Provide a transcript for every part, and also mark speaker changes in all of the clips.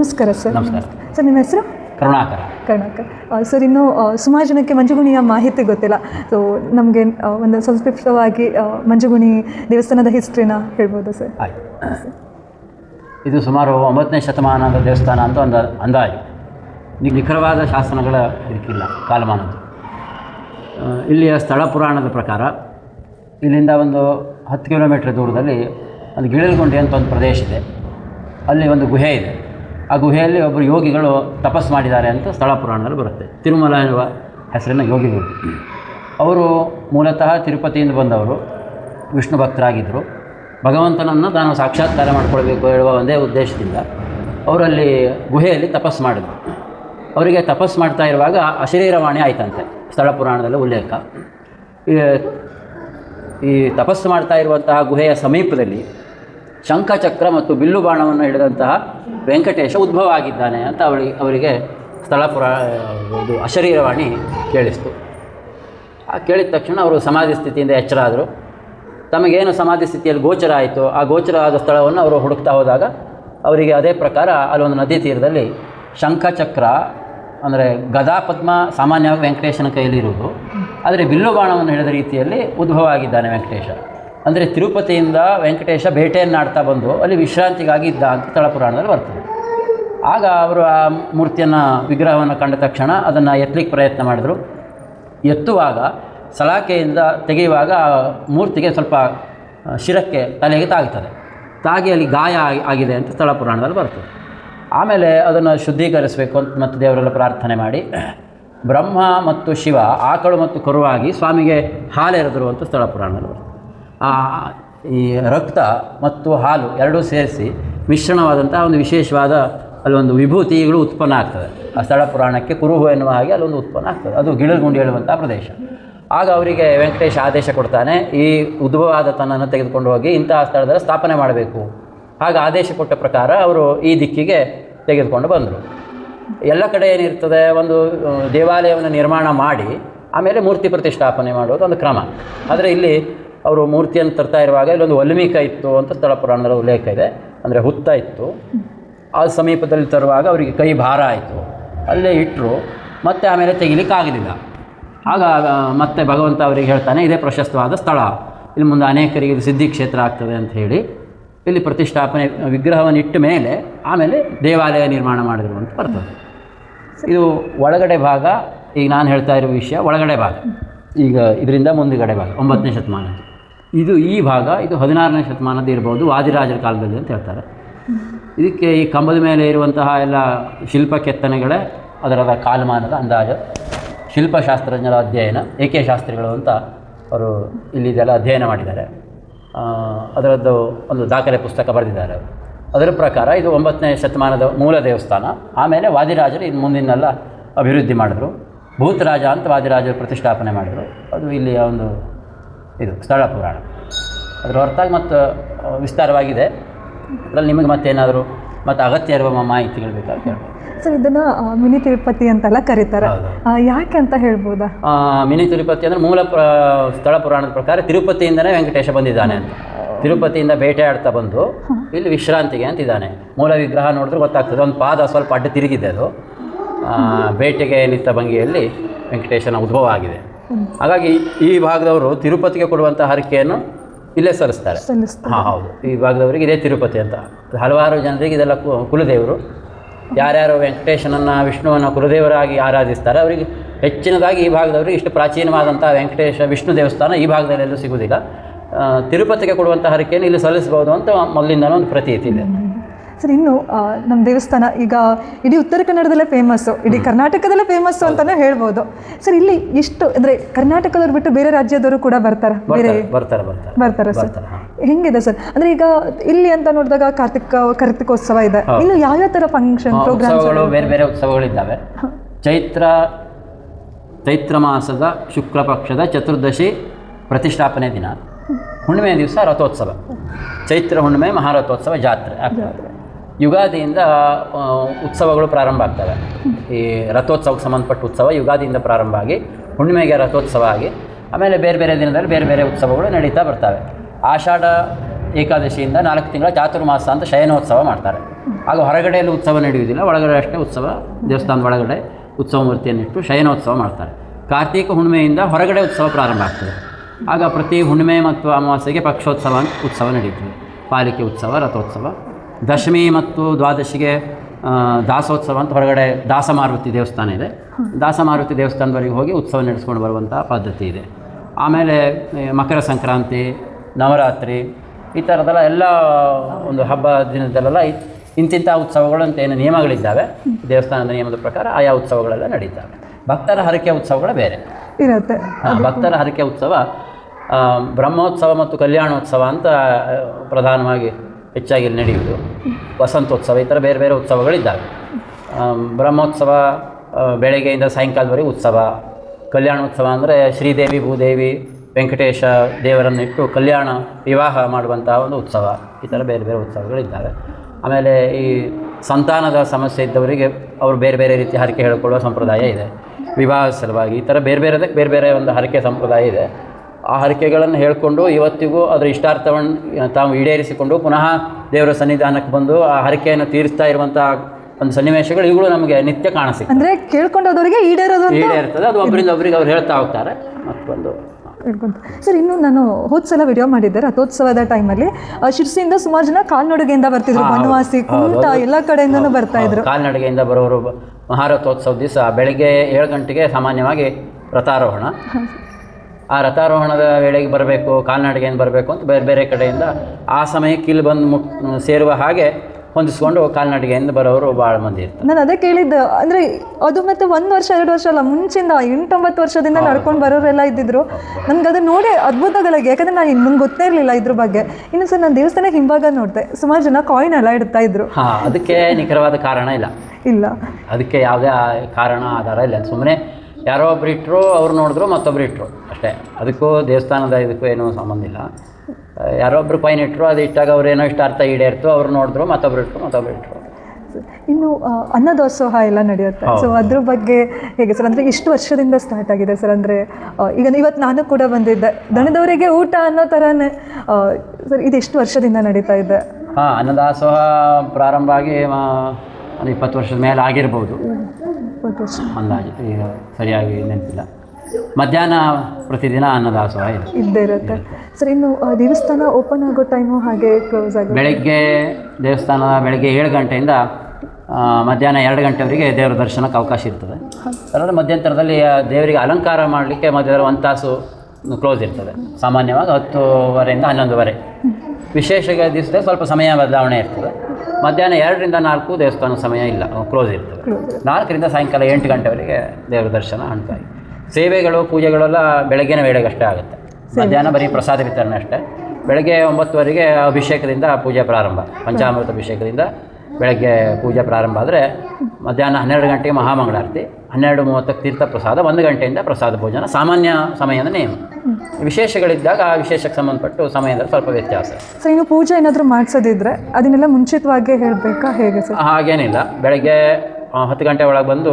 Speaker 1: ನಮಸ್ಕಾರ ಸರ್.
Speaker 2: ನಮಸ್ಕಾರ.
Speaker 1: ಸರ್ ನಿಮ್ಮ ಹೆಸರು?
Speaker 2: ಕರುಣಾಕರ.
Speaker 1: ಕರುಣಾಕರ್. ಸರ್ ಇನ್ನು ಸುಮಾರು ಜನಕ್ಕೆ ಮಂಜುಗುಣಿಯ ಮಾಹಿತಿ ಗೊತ್ತಿಲ್ಲ. ಸೊ ನಮಗೆ ಒಂದು ಸಂಸ್ಕೃಪ್ತವಾಗಿ ಆ, ಮಂಜುಗುಣಿ ದೇವಸ್ಥಾನದ ಹಿಸ್ಟ್ರಿನ ಹೇಳ್ಬೋದು ಸರ್?
Speaker 2: ಇದು ಸುಮಾರು ಒಂಬತ್ತನೇ ಶತಮಾನದ ದೇವಸ್ಥಾನ ಅಂತ ಒಂದು ಅಂದಾಜು. ನಿಖರವಾದ ಶಾಸನಗಳ ಇದಕ್ಕಿಲ್ಲ ಕಾಲಮಾನದ್ದು. ಇಲ್ಲಿಯ ಸ್ಥಳ ಪುರಾಣದ ಪ್ರಕಾರ ಇಲ್ಲಿಂದ ಒಂದು ಹತ್ತು ಕಿಲೋಮೀಟ್ರ್ ದೂರದಲ್ಲಿ ಒಂದು ಗಿಳಲ್ಗುಂಡಿ ಅಂತ ಒಂದು ಪ್ರದೇಶ ಇದೆ. ಅಲ್ಲಿ ಒಂದು ಗುಹೆ ಇದೆ. ಆ ಗುಹೆಯಲ್ಲಿ ಒಬ್ಬರು ಯೋಗಿಗಳು ತಪಸ್ಸು ಮಾಡಿದ್ದಾರೆ ಅಂತ ಸ್ಥಳ ಪುರಾಣದಲ್ಲಿ ಬರುತ್ತೆ. ತಿರುಮಲ ಎನ್ನುವ ಹೆಸರಿನ ಯೋಗಿಗಳು. ಅವರು ಮೂಲತಃ ತಿರುಪತಿಯಿಂದ ಬಂದವರು. ವಿಷ್ಣು ಭಕ್ತರಾಗಿದ್ದರು. ಭಗವಂತನನ್ನು ತಾನು ಸಾಕ್ಷಾತ್ಕಾರ ಮಾಡಿಕೊಳ್ಬೇಕು ಹೇಳುವ ಒಂದೇ ಉದ್ದೇಶದಿಂದ ಅವರಲ್ಲಿ ಗುಹೆಯಲ್ಲಿ ತಪಸ್ಸು ಮಾಡಿದರು. ಅವರಿಗೆ ತಪಸ್ಸು ಮಾಡ್ತಾ ಇರುವಾಗ ಅಶರೀರವಾಣಿ ಆಯ್ತಂತೆ, ಸ್ಥಳ ಪುರಾಣದಲ್ಲಿ ಉಲ್ಲೇಖ. ಈ ಈ ತಪಸ್ಸು ಮಾಡ್ತಾ ಇರುವಂತಹ ಗುಹೆಯ ಸಮೀಪದಲ್ಲಿ ಶಂಖಚಕ್ರ ಮತ್ತು ಬಿಲ್ಲು ಬಾಣವನ್ನು ಹಿಡಿದಂತಹ ವೆಂಕಟೇಶ ಉದ್ಭವ ಆಗಿದ್ದಾನೆ ಅಂತ ಅವಳಿಗೆ ಅವರಿಗೆ ಸ್ಥಳ ಪುರಾ, ಇದು ಅಶರೀರವಾಣಿ ಕೇಳಿಸ್ತು. ಆ ಕೇಳಿದ ತಕ್ಷಣ ಅವರು ಸಮಾಧಿ ಸ್ಥಿತಿಯಿಂದ ಎಚ್ಚರ ಆದರು ತಮಗೇನು ಸಮಾಧಿ ಸ್ಥಿತಿಯಲ್ಲಿ ಗೋಚರ ಆಯಿತು? ಆ ಗೋಚರ ಆದ ಸ್ಥಳವನ್ನು ಅವರು ಹುಡುಕ್ತಾ ಹೋದಾಗ ಅವರಿಗೆ ಅದೇ ಪ್ರಕಾರ ಅಲ್ಲೊಂದು ನದಿ ತೀರದಲ್ಲಿ ಶಂಖಚಕ್ರ, ಅಂದರೆ ಗದಾ ಪದ್ಮ ಸಾಮಾನ್ಯವಾಗಿ ವೆಂಕಟೇಶನ ಕೈಯಲ್ಲಿರುವುದು. ಆದರೆ ಬಿಲ್ಲು ಬಾಣವನ್ನು ಹಿಡಿದ ರೀತಿಯಲ್ಲಿ ಉದ್ಭವ ಆಗಿದ್ದಾನೆ ವೆಂಕಟೇಶ. ಅಂದರೆ ತಿರುಪತಿಯಿಂದ ವೆಂಕಟೇಶ ಬೇಟೆಯನ್ನಾಡ್ತಾ ಬಂದು ಅಲ್ಲಿ ವಿಶ್ರಾಂತಿಗಾಗಿ ಇದ್ದ ಅಂತ ತಳಪುರಾಣದಲ್ಲಿ ಪುರಾಣದಲ್ಲಿ ಬರ್ತದೆ. ಆಗ ಅವರು ಆ ಮೂರ್ತಿಯನ್ನು, ವಿಗ್ರಹವನ್ನು ಕಂಡ ತಕ್ಷಣ ಅದನ್ನು ಎತ್ತಲಿಕ್ಕೆ ಪ್ರಯತ್ನ ಮಾಡಿದರು. ಎತ್ತುವಾಗ ಸಲಾಕೆಯಿಂದ ತೆಗೆಯುವಾಗ ಮೂರ್ತಿಗೆ ಸ್ವಲ್ಪ ಶಿರಕ್ಕೆ ತಲೆಗೆ ತಾಗ್ತದೆ. ತಾಗಿ ಅಲ್ಲಿ ಗಾಯ ಆಗಿ- ಆಗಿದೆ ಅಂತ ಸ್ಥಳ ಪುರಾಣದಲ್ಲಿ ಬರ್ತದೆ. ಆಮೇಲೆ ಅದನ್ನು ಶುದ್ಧೀಕರಿಸಬೇಕು ಅಂತ ಮತ್ತು ದೇವರೆಲ್ಲ ಪ್ರಾರ್ಥನೆ ಮಾಡಿ, ಬ್ರಹ್ಮ ಮತ್ತು ಶಿವ, ಆಕಳು ಮತ್ತು ಕರುವಾಗಿ ಸ್ವಾಮಿಗೆ ಹಾಲೆರೆದರು ಅಂತ ಸ್ಥಳ ಪುರಾಣದಲ್ಲಿ ಬರ್ತದೆ. ಈ ರಕ್ತ ಮತ್ತು ಹಾಲು ಎರಡೂ ಸೇರಿಸಿ ಮಿಶ್ರಣವಾದಂಥ ಒಂದು ವಿಶೇಷವಾದ ಅಲ್ಲೊಂದು ವಿಭೂತಿಗಳು ಉತ್ಪನ್ನ ಆಗ್ತದೆ. ಆ ಸ್ಥಳ ಪುರಾಣಕ್ಕೆ ಕುರುಹು ಎನ್ನುವ ಹಾಗೆ ಅಲ್ಲೊಂದು ಉತ್ಪನ್ನ ಆಗ್ತದೆ. ಅದು ಗಿಳಗುಂಡಿ ಹೇಳುವಂಥ ಪ್ರದೇಶ. ಆಗ ಅವರಿಗೆ ವೆಂಕಟೇಶ ಆದೇಶ ಕೊಡ್ತಾನೆ ಈ ಉದ್ಭವವಾದ ತನ್ನನ್ನು ತೆಗೆದುಕೊಂಡು ಹೋಗಿ ಇಂತಹ ಸ್ಥಳದಲ್ಲಿ ಸ್ಥಾಪನೆ ಮಾಡಬೇಕು. ಆಗ ಆದೇಶ ಕೊಟ್ಟ ಪ್ರಕಾರ ಅವರು ಈ ದಿಕ್ಕಿಗೆ ತೆಗೆದುಕೊಂಡು ಬಂದರು. ಎಲ್ಲ ಕಡೆ ಏನಿರ್ತದೆ ಒಂದು ಆ, ದೇವಾಲಯವನ್ನು ನಿರ್ಮಾಣ ಮಾಡಿ ಆಮೇಲೆ ಮೂರ್ತಿ ಪ್ರತಿಷ್ಠಾಪನೆ ಮಾಡುವುದು ಒಂದು ಕ್ರಮ. ಆದರೆ ಇಲ್ಲಿ ಅವರು ಮೂರ್ತಿಯನ್ನು ತರ್ತಾ ಇರುವಾಗ ಇಲ್ಲೊಂದು ವಲ್ಮೀಕ ಇತ್ತು ಅಂತ ಸ್ಥಳ ಪುರಾಣದ ಉಲ್ಲೇಖ ಇದೆ. ಅಂದರೆ ಹುತ್ತ ಇತ್ತು. ಆ ಸಮೀಪದಲ್ಲಿ ತರುವಾಗ ಅವರಿಗೆ ಕೈ ಭಾರ ಆಯಿತು. ಅಲ್ಲೇ ಇಟ್ಟರು ಮತ್ತೆ ಆಮೇಲೆ ತೆಗಿಲಿಕ್ಕಾಗಲಿಲ್ಲ ಆಗ ಮತ್ತೆ ಭಗವಂತ ಅವರಿಗೆ ಹೇಳ್ತಾನೆ, ಇದೇ ಪ್ರಶಸ್ತವಾದ ಸ್ಥಳ. ಇಲ್ಲಿ ಮುಂದೆ ಅನೇಕರಿಗೆ ಇದು ಸಿದ್ಧಿ ಕ್ಷೇತ್ರ ಆಗ್ತದೆ ಅಂತ ಹೇಳಿ ಇಲ್ಲಿ ಪ್ರತಿಷ್ಠಾಪನೆ, ವಿಗ್ರಹವನ್ನು ಇಟ್ಟ ಮೇಲೆ ಆಮೇಲೆ ದೇವಾಲಯ ನಿರ್ಮಾಣ ಮಾಡಿದ್ರು ಅಂತ ಬರ್ತದೆ. ಇದು ಒಳಗಡೆ ಭಾಗ, ಈಗ ನಾನು ಹೇಳ್ತಾ ಇರೋ ವಿಷಯ ಒಳಗಡೆ ಭಾಗ. ಈಗ ಇದರಿಂದ ಮುಂದುಗಡೆ ಭಾಗ, ಒಂಬತ್ತನೇ ಶತಮಾನದ್ದು. ಇದು ಈ ಭಾಗ, ಇದು ಹದಿನಾರನೇ ಶತಮಾನದ್ದು ಇರ್ಬೋದು, ವಾದಿರಾಜರ ಕಾಲದಲ್ಲಿ ಅಂತ ಹೇಳ್ತಾರೆ. ಇದಕ್ಕೆ ಈ ಕಂಬದ ಮೇಲೆ ಇರುವಂತಹ ಎಲ್ಲ ಶಿಲ್ಪ ಕೆತ್ತನೆಗಳೇ ಅದರದ ಕಾಲಮಾನದ ಅಂದಾಜು. ಶಿಲ್ಪಶಾಸ್ತ್ರಜ್ಞರ ಅಧ್ಯಯನ, ಏಕೆ ಶಾಸ್ತ್ರಿಗಳು ಅಂತ ಅವರು ಇಲ್ಲಿ ಇದೆಲ್ಲ ಅಧ್ಯಯನ ಮಾಡಿದ್ದಾರೆ. ಅದರದ್ದು ಒಂದು ದಾಖಲೆ ಪುಸ್ತಕ ಬರೆದಿದ್ದಾರೆ. ಅದರ ಪ್ರಕಾರ ಇದು ಒಂಬತ್ತನೇ ಶತಮಾನದ ಮೂಲ ದೇವಸ್ಥಾನ. ಆಮೇಲೆ ವಾದಿರಾಜರು ಇದು ಮುಂದಿನೆಲ್ಲ ಅಭಿವೃದ್ಧಿ ಮಾಡಿದ್ರು. ಭೂತರಾಜ ಅಂತ ವಾದಿರಾಜರು ಪ್ರತಿಷ್ಠಾಪನೆ ಮಾಡಿದರು. ಅದು ಇಲ್ಲಿಯ ಒಂದು ಇದು ಸ್ಥಳ ಪುರಾಣ. ಅದರ ಹೊರತಾಗಿ ಮತ್ತು ವಿಸ್ತಾರವಾಗಿದೆ. ಅದರಲ್ಲಿ ನಿಮಗೆ ಮತ್ತೇನಾದರೂ ಮತ್ತು ಅಗತ್ಯ ಇರುವ ಮಾಹಿತಿಗಳು ಕೇಳ್ಬೋದು.
Speaker 1: ಸರ್ ಇದನ್ನು ಮಿನಿ ತಿರುಪತಿ ಅಂತೆಲ್ಲ ಕರೀತಾರೆ. ಯಾಕೆ ಅಂತ ಹೇಳ್ಬೋದಾ?
Speaker 2: ಮಿನಿ ತಿರುಪತಿ ಅಂದರೆ ಮೂಲ ಪ್ರ ಸ್ಥಳ ಪುರಾಣದ ಪ್ರಕಾರ ತಿರುಪತಿಯಿಂದನೇ ವೆಂಕಟೇಶ ಬಂದಿದ್ದಾನೆ ಅಂತ. ತಿರುಪತಿಯಿಂದ ಬೇಟೆಯಾಡ್ತಾ ಬಂದು ಇಲ್ಲಿ ವಿಶ್ರಾಂತಿಗೆ ಅಂತಿದ್ದಾನೆ. ಮೂಲ ವಿಗ್ರಹ ನೋಡಿದ್ರೆ ಗೊತ್ತಾಗ್ತದೆ. ಒಂದು ಪಾದ ಸ್ವಲ್ಪ ಅಡ್ಡ ತಿರುಗಿದೆ ಅದು. ಬೇಟೆಗೆ ನಿಂತ ಭಂಗಿಯಲ್ಲಿ ವೆಂಕಟೇಶನ ಉದ್ಭವ ಆಗಿದೆ. ಹಾಗಾಗಿ ಈ ಭಾಗದವರು ತಿರುಪತಿಗೆ ಕೊಡುವಂಥ ಹರಕೆಯನ್ನು ಇಲ್ಲೇ ಸಲ್ಲಿಸ್ತಾರೆ. ಹಾಂ ಹೌದು. ಈ ಭಾಗದವರಿಗೆ ಇದೇ ತಿರುಪತಿ ಅಂತ. ಹಲವಾರು ಜನರಿಗೆ ಇದೆಲ್ಲ ಕುಲದೇವರು. ಯಾರ್ಯಾರು ವೆಂಕಟೇಶನನ್ನು ವಿಷ್ಣುವನ್ನು ಕುಲದೇವರಾಗಿ ಆರಾಧಿಸ್ತಾರೆ ಅವರಿಗೆ ಹೆಚ್ಚಿನದಾಗಿ ಈ ಭಾಗದವರಿಗೆ ಇಷ್ಟು ಪ್ರಾಚೀನವಾದಂಥ ವೆಂಕಟೇಶ ವಿಷ್ಣು ದೇವಸ್ಥಾನ ಈ ಭಾಗದಲ್ಲೆಲ್ಲೂ ಸಿಗೋದಿಲ್ಲ. ಸಿಗುವುದಿಲ್ಲ ತಿರುಪತಿಗೆ ಕೊಡುವಂಥ ಹರಕೆಯನ್ನು ಇಲ್ಲಿ ಸಲ್ಲಿಸ್ಬೋದು ಅಂತ ಮೊದಲಿಂದನೂ ಒಂದು ಪ್ರತೀತಿ ಇದೆ.
Speaker 1: ಸರ್ ಇನ್ನು ನಮ್ಮ ದೇವಸ್ಥಾನ ಈಗ ಇಡೀ ಉತ್ತರ ಕನ್ನಡದಲ್ಲೇ ಫೇಮಸ್ಸು ಇಡೀ ಕರ್ನಾಟಕದಲ್ಲೇ ಫೇಮಸ್ಸು ಅಂತಾನೆ ಹೇಳ್ಬೋದು. ಸರ್ ಇಲ್ಲಿ ಇಷ್ಟು ಅಂದರೆ ಕರ್ನಾಟಕದವ್ರು ಬಿಟ್ಟು ಬೇರೆ ರಾಜ್ಯದವರು ಕೂಡ ಬರ್ತಾರೆ? ಬೇರೆ
Speaker 2: ಬರ್ತಾರೆ ಬರ್ತಾರೆ
Speaker 1: ಸರ್? ಹೆಂಗಿದೆ ಸರ್? ಅಂದ್ರೆ ಈಗ ಇಲ್ಲಿ ಅಂತ ನೋಡಿದಾಗ ಕಾರ್ತಿಕ ಕಾರ್ತಿಕೋತ್ಸವ ಇದೆ. ಇನ್ನು ಯಾವ ತರ ಫಂಕ್ಷನ್ ಪ್ರೋಗ್ರಾಮ್
Speaker 2: ಉತ್ಸವಗಳು ಬೇರೆ ಬೇರೆ ಉತ್ಸವಗಳಿದ್ದಾವೆ. ಚೈತ್ರ ಚೈತ್ರ ಮಾಸದ ಶುಕ್ಲ ಪಕ್ಷದ ಚತುರ್ದಶಿ ಪ್ರತಿಷ್ಠಾಪನೆ ದಿನ. ಹುಣ್ಣಿಮೆ ದಿವಸ ರಥೋತ್ಸವ. ಚೈತ್ರ ಹುಣ್ಣಿಮೆ ಮಹಾರಥೋತ್ಸವ ಜಾತ್ರೆ ಆಗ್ತದೆ. ಯುಗಾದಿಯಿಂದ ಉತ್ಸವಗಳು ಪ್ರಾರಂಭ ಆಗ್ತವೆ. ಈ ರಥೋತ್ಸವಕ್ಕೆ ಸಂಬಂಧಪಟ್ಟ ಉತ್ಸವ ಯುಗಾದಿಯಿಂದ ಪ್ರಾರಂಭ ಆಗಿ, ಹುಣ್ಣಿಮೆಗೆ ರಥೋತ್ಸವ ಆಗಿ, ಆಮೇಲೆ ಬೇರೆ ಬೇರೆ ದಿನದಲ್ಲಿ ಬೇರೆ ಬೇರೆ ಉತ್ಸವಗಳು ನಡೀತಾ ಬರ್ತವೆ. ಆಷಾಢ ಏಕಾದಶಿಯಿಂದ ನಾಲ್ಕು ತಿಂಗಳ ಚಾತುರ್ಮಾಸ ಅಂತ ಶಯನೋತ್ಸವ ಮಾಡ್ತಾರೆ. ಆಗ ಹೊರಗಡೆಯಲ್ಲಿ ಉತ್ಸವ ನಡೆಯುವುದಿಲ್ಲ, ಒಳಗಡೆ ಅಷ್ಟೇ ಉತ್ಸವ, ದೇವಸ್ಥಾನದ ಒಳಗಡೆ ಉತ್ಸವ ಮೂರ್ತಿಯನ್ನಿಟ್ಟು ಶಯನೋತ್ಸವ ಮಾಡ್ತಾರೆ. ಕಾರ್ತೀಕ ಹುಣ್ಣಿಮೆಯಿಂದ ಹೊರಗಡೆ ಉತ್ಸವ ಪ್ರಾರಂಭ ಆಗ್ತದೆ. ಆಗ ಪ್ರತಿ ಹುಣ್ಣಿಮೆ ಮತ್ತು ಅಮಾವಾಸ್ಯೆಗೆ ಪಕ್ಷೋತ್ಸವ ಅಂತ ಉತ್ಸವ ನಡೆಯುತ್ತದೆ ಪಾಲಿಕೆ ಉತ್ಸವ, ರಥೋತ್ಸವ. ದಶಮಿ ಮತ್ತು ದ್ವಾದಶಿಗೆ ದಾಸೋತ್ಸವ ಅಂತ ಹೊರಗಡೆ ದಾಸಮಾರುತಿ ದೇವಸ್ಥಾನ ಇದೆ. ದಾಸಮಾರುತಿ ದೇವಸ್ಥಾನದವರೆಗೆ ಹೋಗಿ ಉತ್ಸವ ನಡೆಸ್ಕೊಂಡು ಬರುವಂಥ ಪದ್ಧತಿ ಇದೆ. ಆಮೇಲೆ ಮಕರ ಸಂಕ್ರಾಂತಿ ನವರಾತ್ರಿ ಈ ಥರದೆಲ್ಲ ಎಲ್ಲ ಒಂದು ಹಬ್ಬ ದಿನದಲ್ಲೆಲ್ಲ ಇಂತಿಂಥ ಉತ್ಸವಗಳು ಅಂತ ಏನು ನಿಯಮಗಳಿದ್ದಾವೆ. ದೇವಸ್ಥಾನದ ನಿಯಮದ ಪ್ರಕಾರ ಆಯಾ ಉತ್ಸವಗಳೆಲ್ಲ ನಡೀತಾವೆ. ಭಕ್ತರ ಹರಕೆ ಉತ್ಸವಗಳು ಬೇರೆ.
Speaker 1: ಇರುತ್ತೆ.
Speaker 2: ಭಕ್ತರ ಹರಕೆ ಉತ್ಸವ ಬ್ರಹ್ಮೋತ್ಸವ ಮತ್ತು ಕಲ್ಯಾಣೋತ್ಸವ ಅಂತ ಪ್ರಧಾನವಾಗಿ ಹೆಚ್ಚಾಗಿ ಇಲ್ಲಿ ನಡೆಯುವುದು. ವಸಂತೋತ್ಸವ, ಈ ಥರ ಬೇರೆ ಬೇರೆ ಉತ್ಸವಗಳಿದ್ದಾವೆ. ಬ್ರಹ್ಮೋತ್ಸವ ಬೆಳಗ್ಗೆಯಿಂದ ಸಾಯಂಕಾಲದವರೆಗೆ ಉತ್ಸವ ಕಲ್ಯಾಣೋತ್ಸವ ಅಂದರೆ ಶ್ರೀದೇವಿ, ಭೂದೇವಿ, ವೆಂಕಟೇಶ ದೇವರನ್ನು ಇಟ್ಟು ಕಲ್ಯಾಣ, ವಿವಾಹ ಮಾಡುವಂಥ ಒಂದು ಉತ್ಸವ, ಈ ಥರ ಬೇರೆ ಬೇರೆ ಉತ್ಸವಗಳಿದ್ದಾವೆ. ಆಮೇಲೆ ಈ ಸಂತಾನದ ಸಮಸ್ಯೆ ಇದ್ದವರಿಗೆ ಅವರು ಬೇರೆ ಬೇರೆ ರೀತಿ ಹರಕೆ ಹೇಳಿಕೊಳ್ಳುವ ಸಂಪ್ರದಾಯ ಇದೆ. ವಿವಾಹ ಸಲುವಾಗಿ ಈ ಥರ ಬೇರೆ ಬೇರೆದಕ್ಕೆ ಬೇರೆ ಬೇರೆ ಒಂದು ಹರಕೆ ಸಂಪ್ರದಾಯ ಇದೆ. ಆ ಹರಕೆಗಳನ್ನು ಹೇಳಿಕೊಂಡು ಇವತ್ತಿಗೂ ಅದರ ಇಷ್ಟಾರ್ಥವನ್ನು ತಾವು ಈಡೇರಿಸಿಕೊಂಡು ಪುನಃ ದೇವರ ಸನ್ನಿಧಾನಕ್ಕೆ ಬಂದು ಆ ಹರಕೆಯನ್ನು ತೀರಿಸ್ತಾ ಇರುವಂಥ ಒಂದು ಸನ್ನಿವೇಶಗಳು ಇವುಗಳು ನಮಗೆ ನಿತ್ಯ ಕಾಣಿಸಿವೆ
Speaker 1: ಅಂದ್ರೆ ಕೇಳ್ಕೊಂಡವರಿಗೆ ಈಡೇರೋದು
Speaker 2: ಈಡೇರ್ತದೆ. ಅದು ಒಬ್ಬರಿಂದ ಒಬ್ಬರಿಗೆ ಅವ್ರು ಹೇಳ್ತಾ ಹೋಗ್ತಾರೆ. ಮತ್ತೊಂದು ಬಂದು
Speaker 1: ಸರ್ ಇನ್ನು ನಾನು ಹೋದ ಸಲ ವಿಡಿಯೋ ಮಾಡಿದ್ದೆ ರಥೋತ್ಸವದ ಟೈಮಲ್ಲಿ ಶಿರ್ಸಿಯಿಂದ ಸುಮಾರು ಜನ ಕಾಲ್ನಡುಗೆಯಿಂದ ಬರ್ತಿದ್ರು ಬನವಾಸಿ ಕುಮಟ ಎಲ್ಲ ಕಡೆಯಿಂದನೂ ಬರ್ತಾ ಇದ್ರು.
Speaker 2: ಕಾಲ್ನಡಿಗೆಯಿಂದ ಬರೋರು ಮಹಾರಥೋತ್ಸವ ದಿವಸ ಬೆಳಗ್ಗೆ ಏಳು ಗಂಟೆಗೆ ಸಾಮಾನ್ಯವಾಗಿ ರಥಾರೋಹಣ. ಆ ರಥಾರೋಹಣದ ವೇಳೆಗೆ ಬರಬೇಕು ಕಾಲ್ನಡಿಗೆಯಿಂದ ಬರಬೇಕು ಅಂತ ಬೇರೆ ಬೇರೆ ಕಡೆಯಿಂದ ಆ ಸಮಯಕ್ಕೆ ಇಲ್ಲಿ ಬಂದು ಮುಟ್ ಸೇರುವ ಹಾಗೆ ಹೊಂದಿಸ್ಕೊಂಡು ಕಾಲ್ನಡಿಗೆಯಿಂದ ಬರೋರು ಭಾಳ ಮಂದಿ ಇರ್ತಾರೆ.
Speaker 1: ನಾನು ಅದೇ ಕೇಳಿದ್ದು ಅಂದರೆ ಅದು ಮತ್ತೆ ಒಂದು ವರ್ಷ ಎರಡು ವರ್ಷ ಅಲ್ಲ ಮುಂಚಿಂದ ಎಂಟೊಂಬತ್ತು ವರ್ಷದಿಂದ ನಡ್ಕೊಂಡು ಬರೋರೆಲ್ಲ ಇದ್ದಿದ್ರು. ನನಗೆ ಅದು ನೋಡಿ ಅದ್ಭುತಗಳಾಗಿ ಯಾಕಂದ್ರೆ ನಾನು ನಂಗೆ ಗೊತ್ತೇ ಇರಲಿಲ್ಲ ಇದ್ರ ಬಗ್ಗೆ. ಇನ್ನು ಸರ್ ನಾನು ದೇವಸ್ಥಾನ ಹಿಂಭಾಗ ನೋಡಿದೆ. ಸುಮಾರು ಜನ ಕಾಯಿನ್ ಎಲ್ಲ ಇಡ್ತಾ ಇದ್ರು.
Speaker 2: ಹಾಂ ಅದಕ್ಕೆ ನಿಖರವಾದ ಕಾರಣ ಇಲ್ಲ.
Speaker 1: ಇಲ್ಲ.
Speaker 2: ಅದಕ್ಕೆ ಯಾವುದೇ ಕಾರಣ ಆಧಾರ ಇಲ್ಲ. ಸುಮ್ಮನೆ ಯಾರೋ ಒಬ್ರು ಇಟ್ಟರು ಅವ್ರು ನೋಡಿದ್ರು ಮತ್ತೊಬ್ರು ಇಟ್ಟರು ಅಷ್ಟೇ. ಅದಕ್ಕೂ ದೇವಸ್ಥಾನದ ಇದಕ್ಕೂ ಏನೂ ಸಂಬಂಧ ಇಲ್ಲ. ಯಾರೋ ಒಬ್ರು ಪೈನ್ ಇಟ್ಟರು ಅದು ಇಟ್ಟಾಗ ಅವ್ರು ಏನೋ ಇಷ್ಟ ಅರ್ಥ ಈಡೇರ್ತು ಅವ್ರು ನೋಡಿದ್ರು ಮತ್ತೊಬ್ರು ಇಟ್ಟರು ಮತ್ತೊಬ್ರು ಇಟ್ಟರು
Speaker 1: ಇನ್ನು ಅನ್ನದಾಸೋಹ ಎಲ್ಲ ನಡೆಯುತ್ತೆ. ಸೊ ಅದ್ರ ಬಗ್ಗೆ ಹೇಗೆ ಸರ್? ಅಂದರೆ ಇಷ್ಟು ವರ್ಷದಿಂದ ಸ್ಟಾರ್ಟ್ ಆಗಿದೆ ಸರ್ ಅಂದರೆ ಈಗ ಇವತ್ತು ನಾನು ಕೂಡ ಬಂದಿದ್ದೆ. ದಣದವರಿಗೆ ಊಟ ಅನ್ನೋ ಥರನೇ ಸರ್ ಇದು ಎಷ್ಟು ವರ್ಷದಿಂದ ನಡೀತಾ ಇದೆ.
Speaker 2: ಹಾಂ ಅನ್ನದಾಸೋಹ ಪ್ರಾರಂಭ ಆಗಿ ಒಂದು ಇಪ್ಪತ್ತು ವರ್ಷದ ಮೇಲೆ ಆಗಿರ್ಬೋದು. ಅಂದಾಜು. ಈಗ ಸರಿಯಾಗಿ ನೆನಪಿಲ್ಲ. ಮಧ್ಯಾಹ್ನ ಪ್ರತಿದಿನ ಅನ್ನದಾಸೋಹ ಇದೆ.
Speaker 1: ಇದ್ದೇ ಇರುತ್ತೆ. ಸರ್ ಇನ್ನು ಆ, ದೇವಸ್ಥಾನ ಓಪನ್ ಆಗೋ ಟೈಮು ಹಾಗೆ ಕ್ಲೋಸ್ ಆಗೋ
Speaker 2: ಬೆಳಗ್ಗೆ ದೇವಸ್ಥಾನ ಬೆಳಗ್ಗೆ ಏಳು ಗಂಟೆಯಿಂದ ಆ, ಮಧ್ಯಾಹ್ನ ಎರಡು ಗಂಟೆವರೆಗೆ ದೇವರ ದರ್ಶನಕ್ಕೆ ಅವಕಾಶ ಇರ್ತದೆ. ಅದರ ಮಧ್ಯಂತರದಲ್ಲಿ ಆ ದೇವರಿಗೆ ಅಲಂಕಾರ ಮಾಡಲಿಕ್ಕೆ ಮಧ್ಯದಲ್ಲಿ ಒಂದು ತಾಸು ಕ್ಲೋಸ್ ಇರ್ತದೆ. ಸಾಮಾನ್ಯವಾಗಿ ಹತ್ತುವರೆಯಿಂದ ಹನ್ನೊಂದುವರೆ. ವಿಶೇಷ ದಿವಸದಲ್ಲಿ ಸ್ವಲ್ಪ ಸಮಯ ಬದಲಾವಣೆ ಇರ್ತದೆ. ಮಧ್ಯಾಹ್ನ ಎರಡರಿಂದ ನಾಲ್ಕು ದೇವಸ್ಥಾನ ಸಮಯ ಇಲ್ಲ ಕ್ಲೋಸ್ ಇರ್ತದೆ. ನಾಲ್ಕರಿಂದ ಸಾಯಂಕಾಲ ಎಂಟು ಗಂಟೆವರೆಗೆ ದೇವರ ದರ್ಶನ ಅಂತಾಯಿ ಸೇವೆಗಳು ಪೂಜೆಗಳೆಲ್ಲ ಬೆಳಗ್ಗಿನ ವೇಳೆಗೆ ಅಷ್ಟೇ ಆಗುತ್ತೆ ಮಧ್ಯಾಹ್ನ ಬರೀ ಪ್ರಸಾದ ವಿತರಣೆ ಅಷ್ಟೇ. ಬೆಳಗ್ಗೆ ಒಂಬತ್ತುವರೆಗೆ ಅಭಿಷೇಕದಿಂದ ಪೂಜೆ ಪ್ರಾರಂಭ ಪಂಚಾಮೃತ ಅಭಿಷೇಕದಿಂದ ಬೆಳಗ್ಗೆ ಪೂಜೆ ಪ್ರಾರಂಭ ಆದರೆ ಮಧ್ಯಾಹ್ನ ಹನ್ನೆರಡು ಗಂಟೆಗೆ ಮಹಾಮಂಗಳಾರತಿ. ಹನ್ನೆರಡು ಮೂವತ್ತಕ್ಕೆ ತೀರ್ಥ ಪ್ರಸಾದ ಒಂದು ಗಂಟೆಯಿಂದ ಪ್ರಸಾದ ಭೋಜನ ಸಾಮಾನ್ಯ ಸಮಯದ ನೇಮ ವಿಶೇಷಗಳಿದ್ದಾಗ ಆ ವಿಶೇಷಕ್ಕೆ ಸಂಬಂಧಪಟ್ಟು ಸಮಯದಲ್ಲಿ ಸ್ವಲ್ಪ ವ್ಯತ್ಯಾಸ.
Speaker 1: ಸರ್ ಇನ್ನು ಪೂಜೆ ಏನಾದರೂ ಮಾಡಿಸೋದಿದ್ರೆ ಅದನ್ನೆಲ್ಲ ಮುಂಚಿತವಾಗಿ ಹೇಳಬೇಕಾ? ಹೇಗೆ ಸರ್?
Speaker 2: ಹಾಗೇನಿಲ್ಲ. ಬೆಳಗ್ಗೆ ಹತ್ತು ಗಂಟೆ ಒಳಗೆ ಬಂದು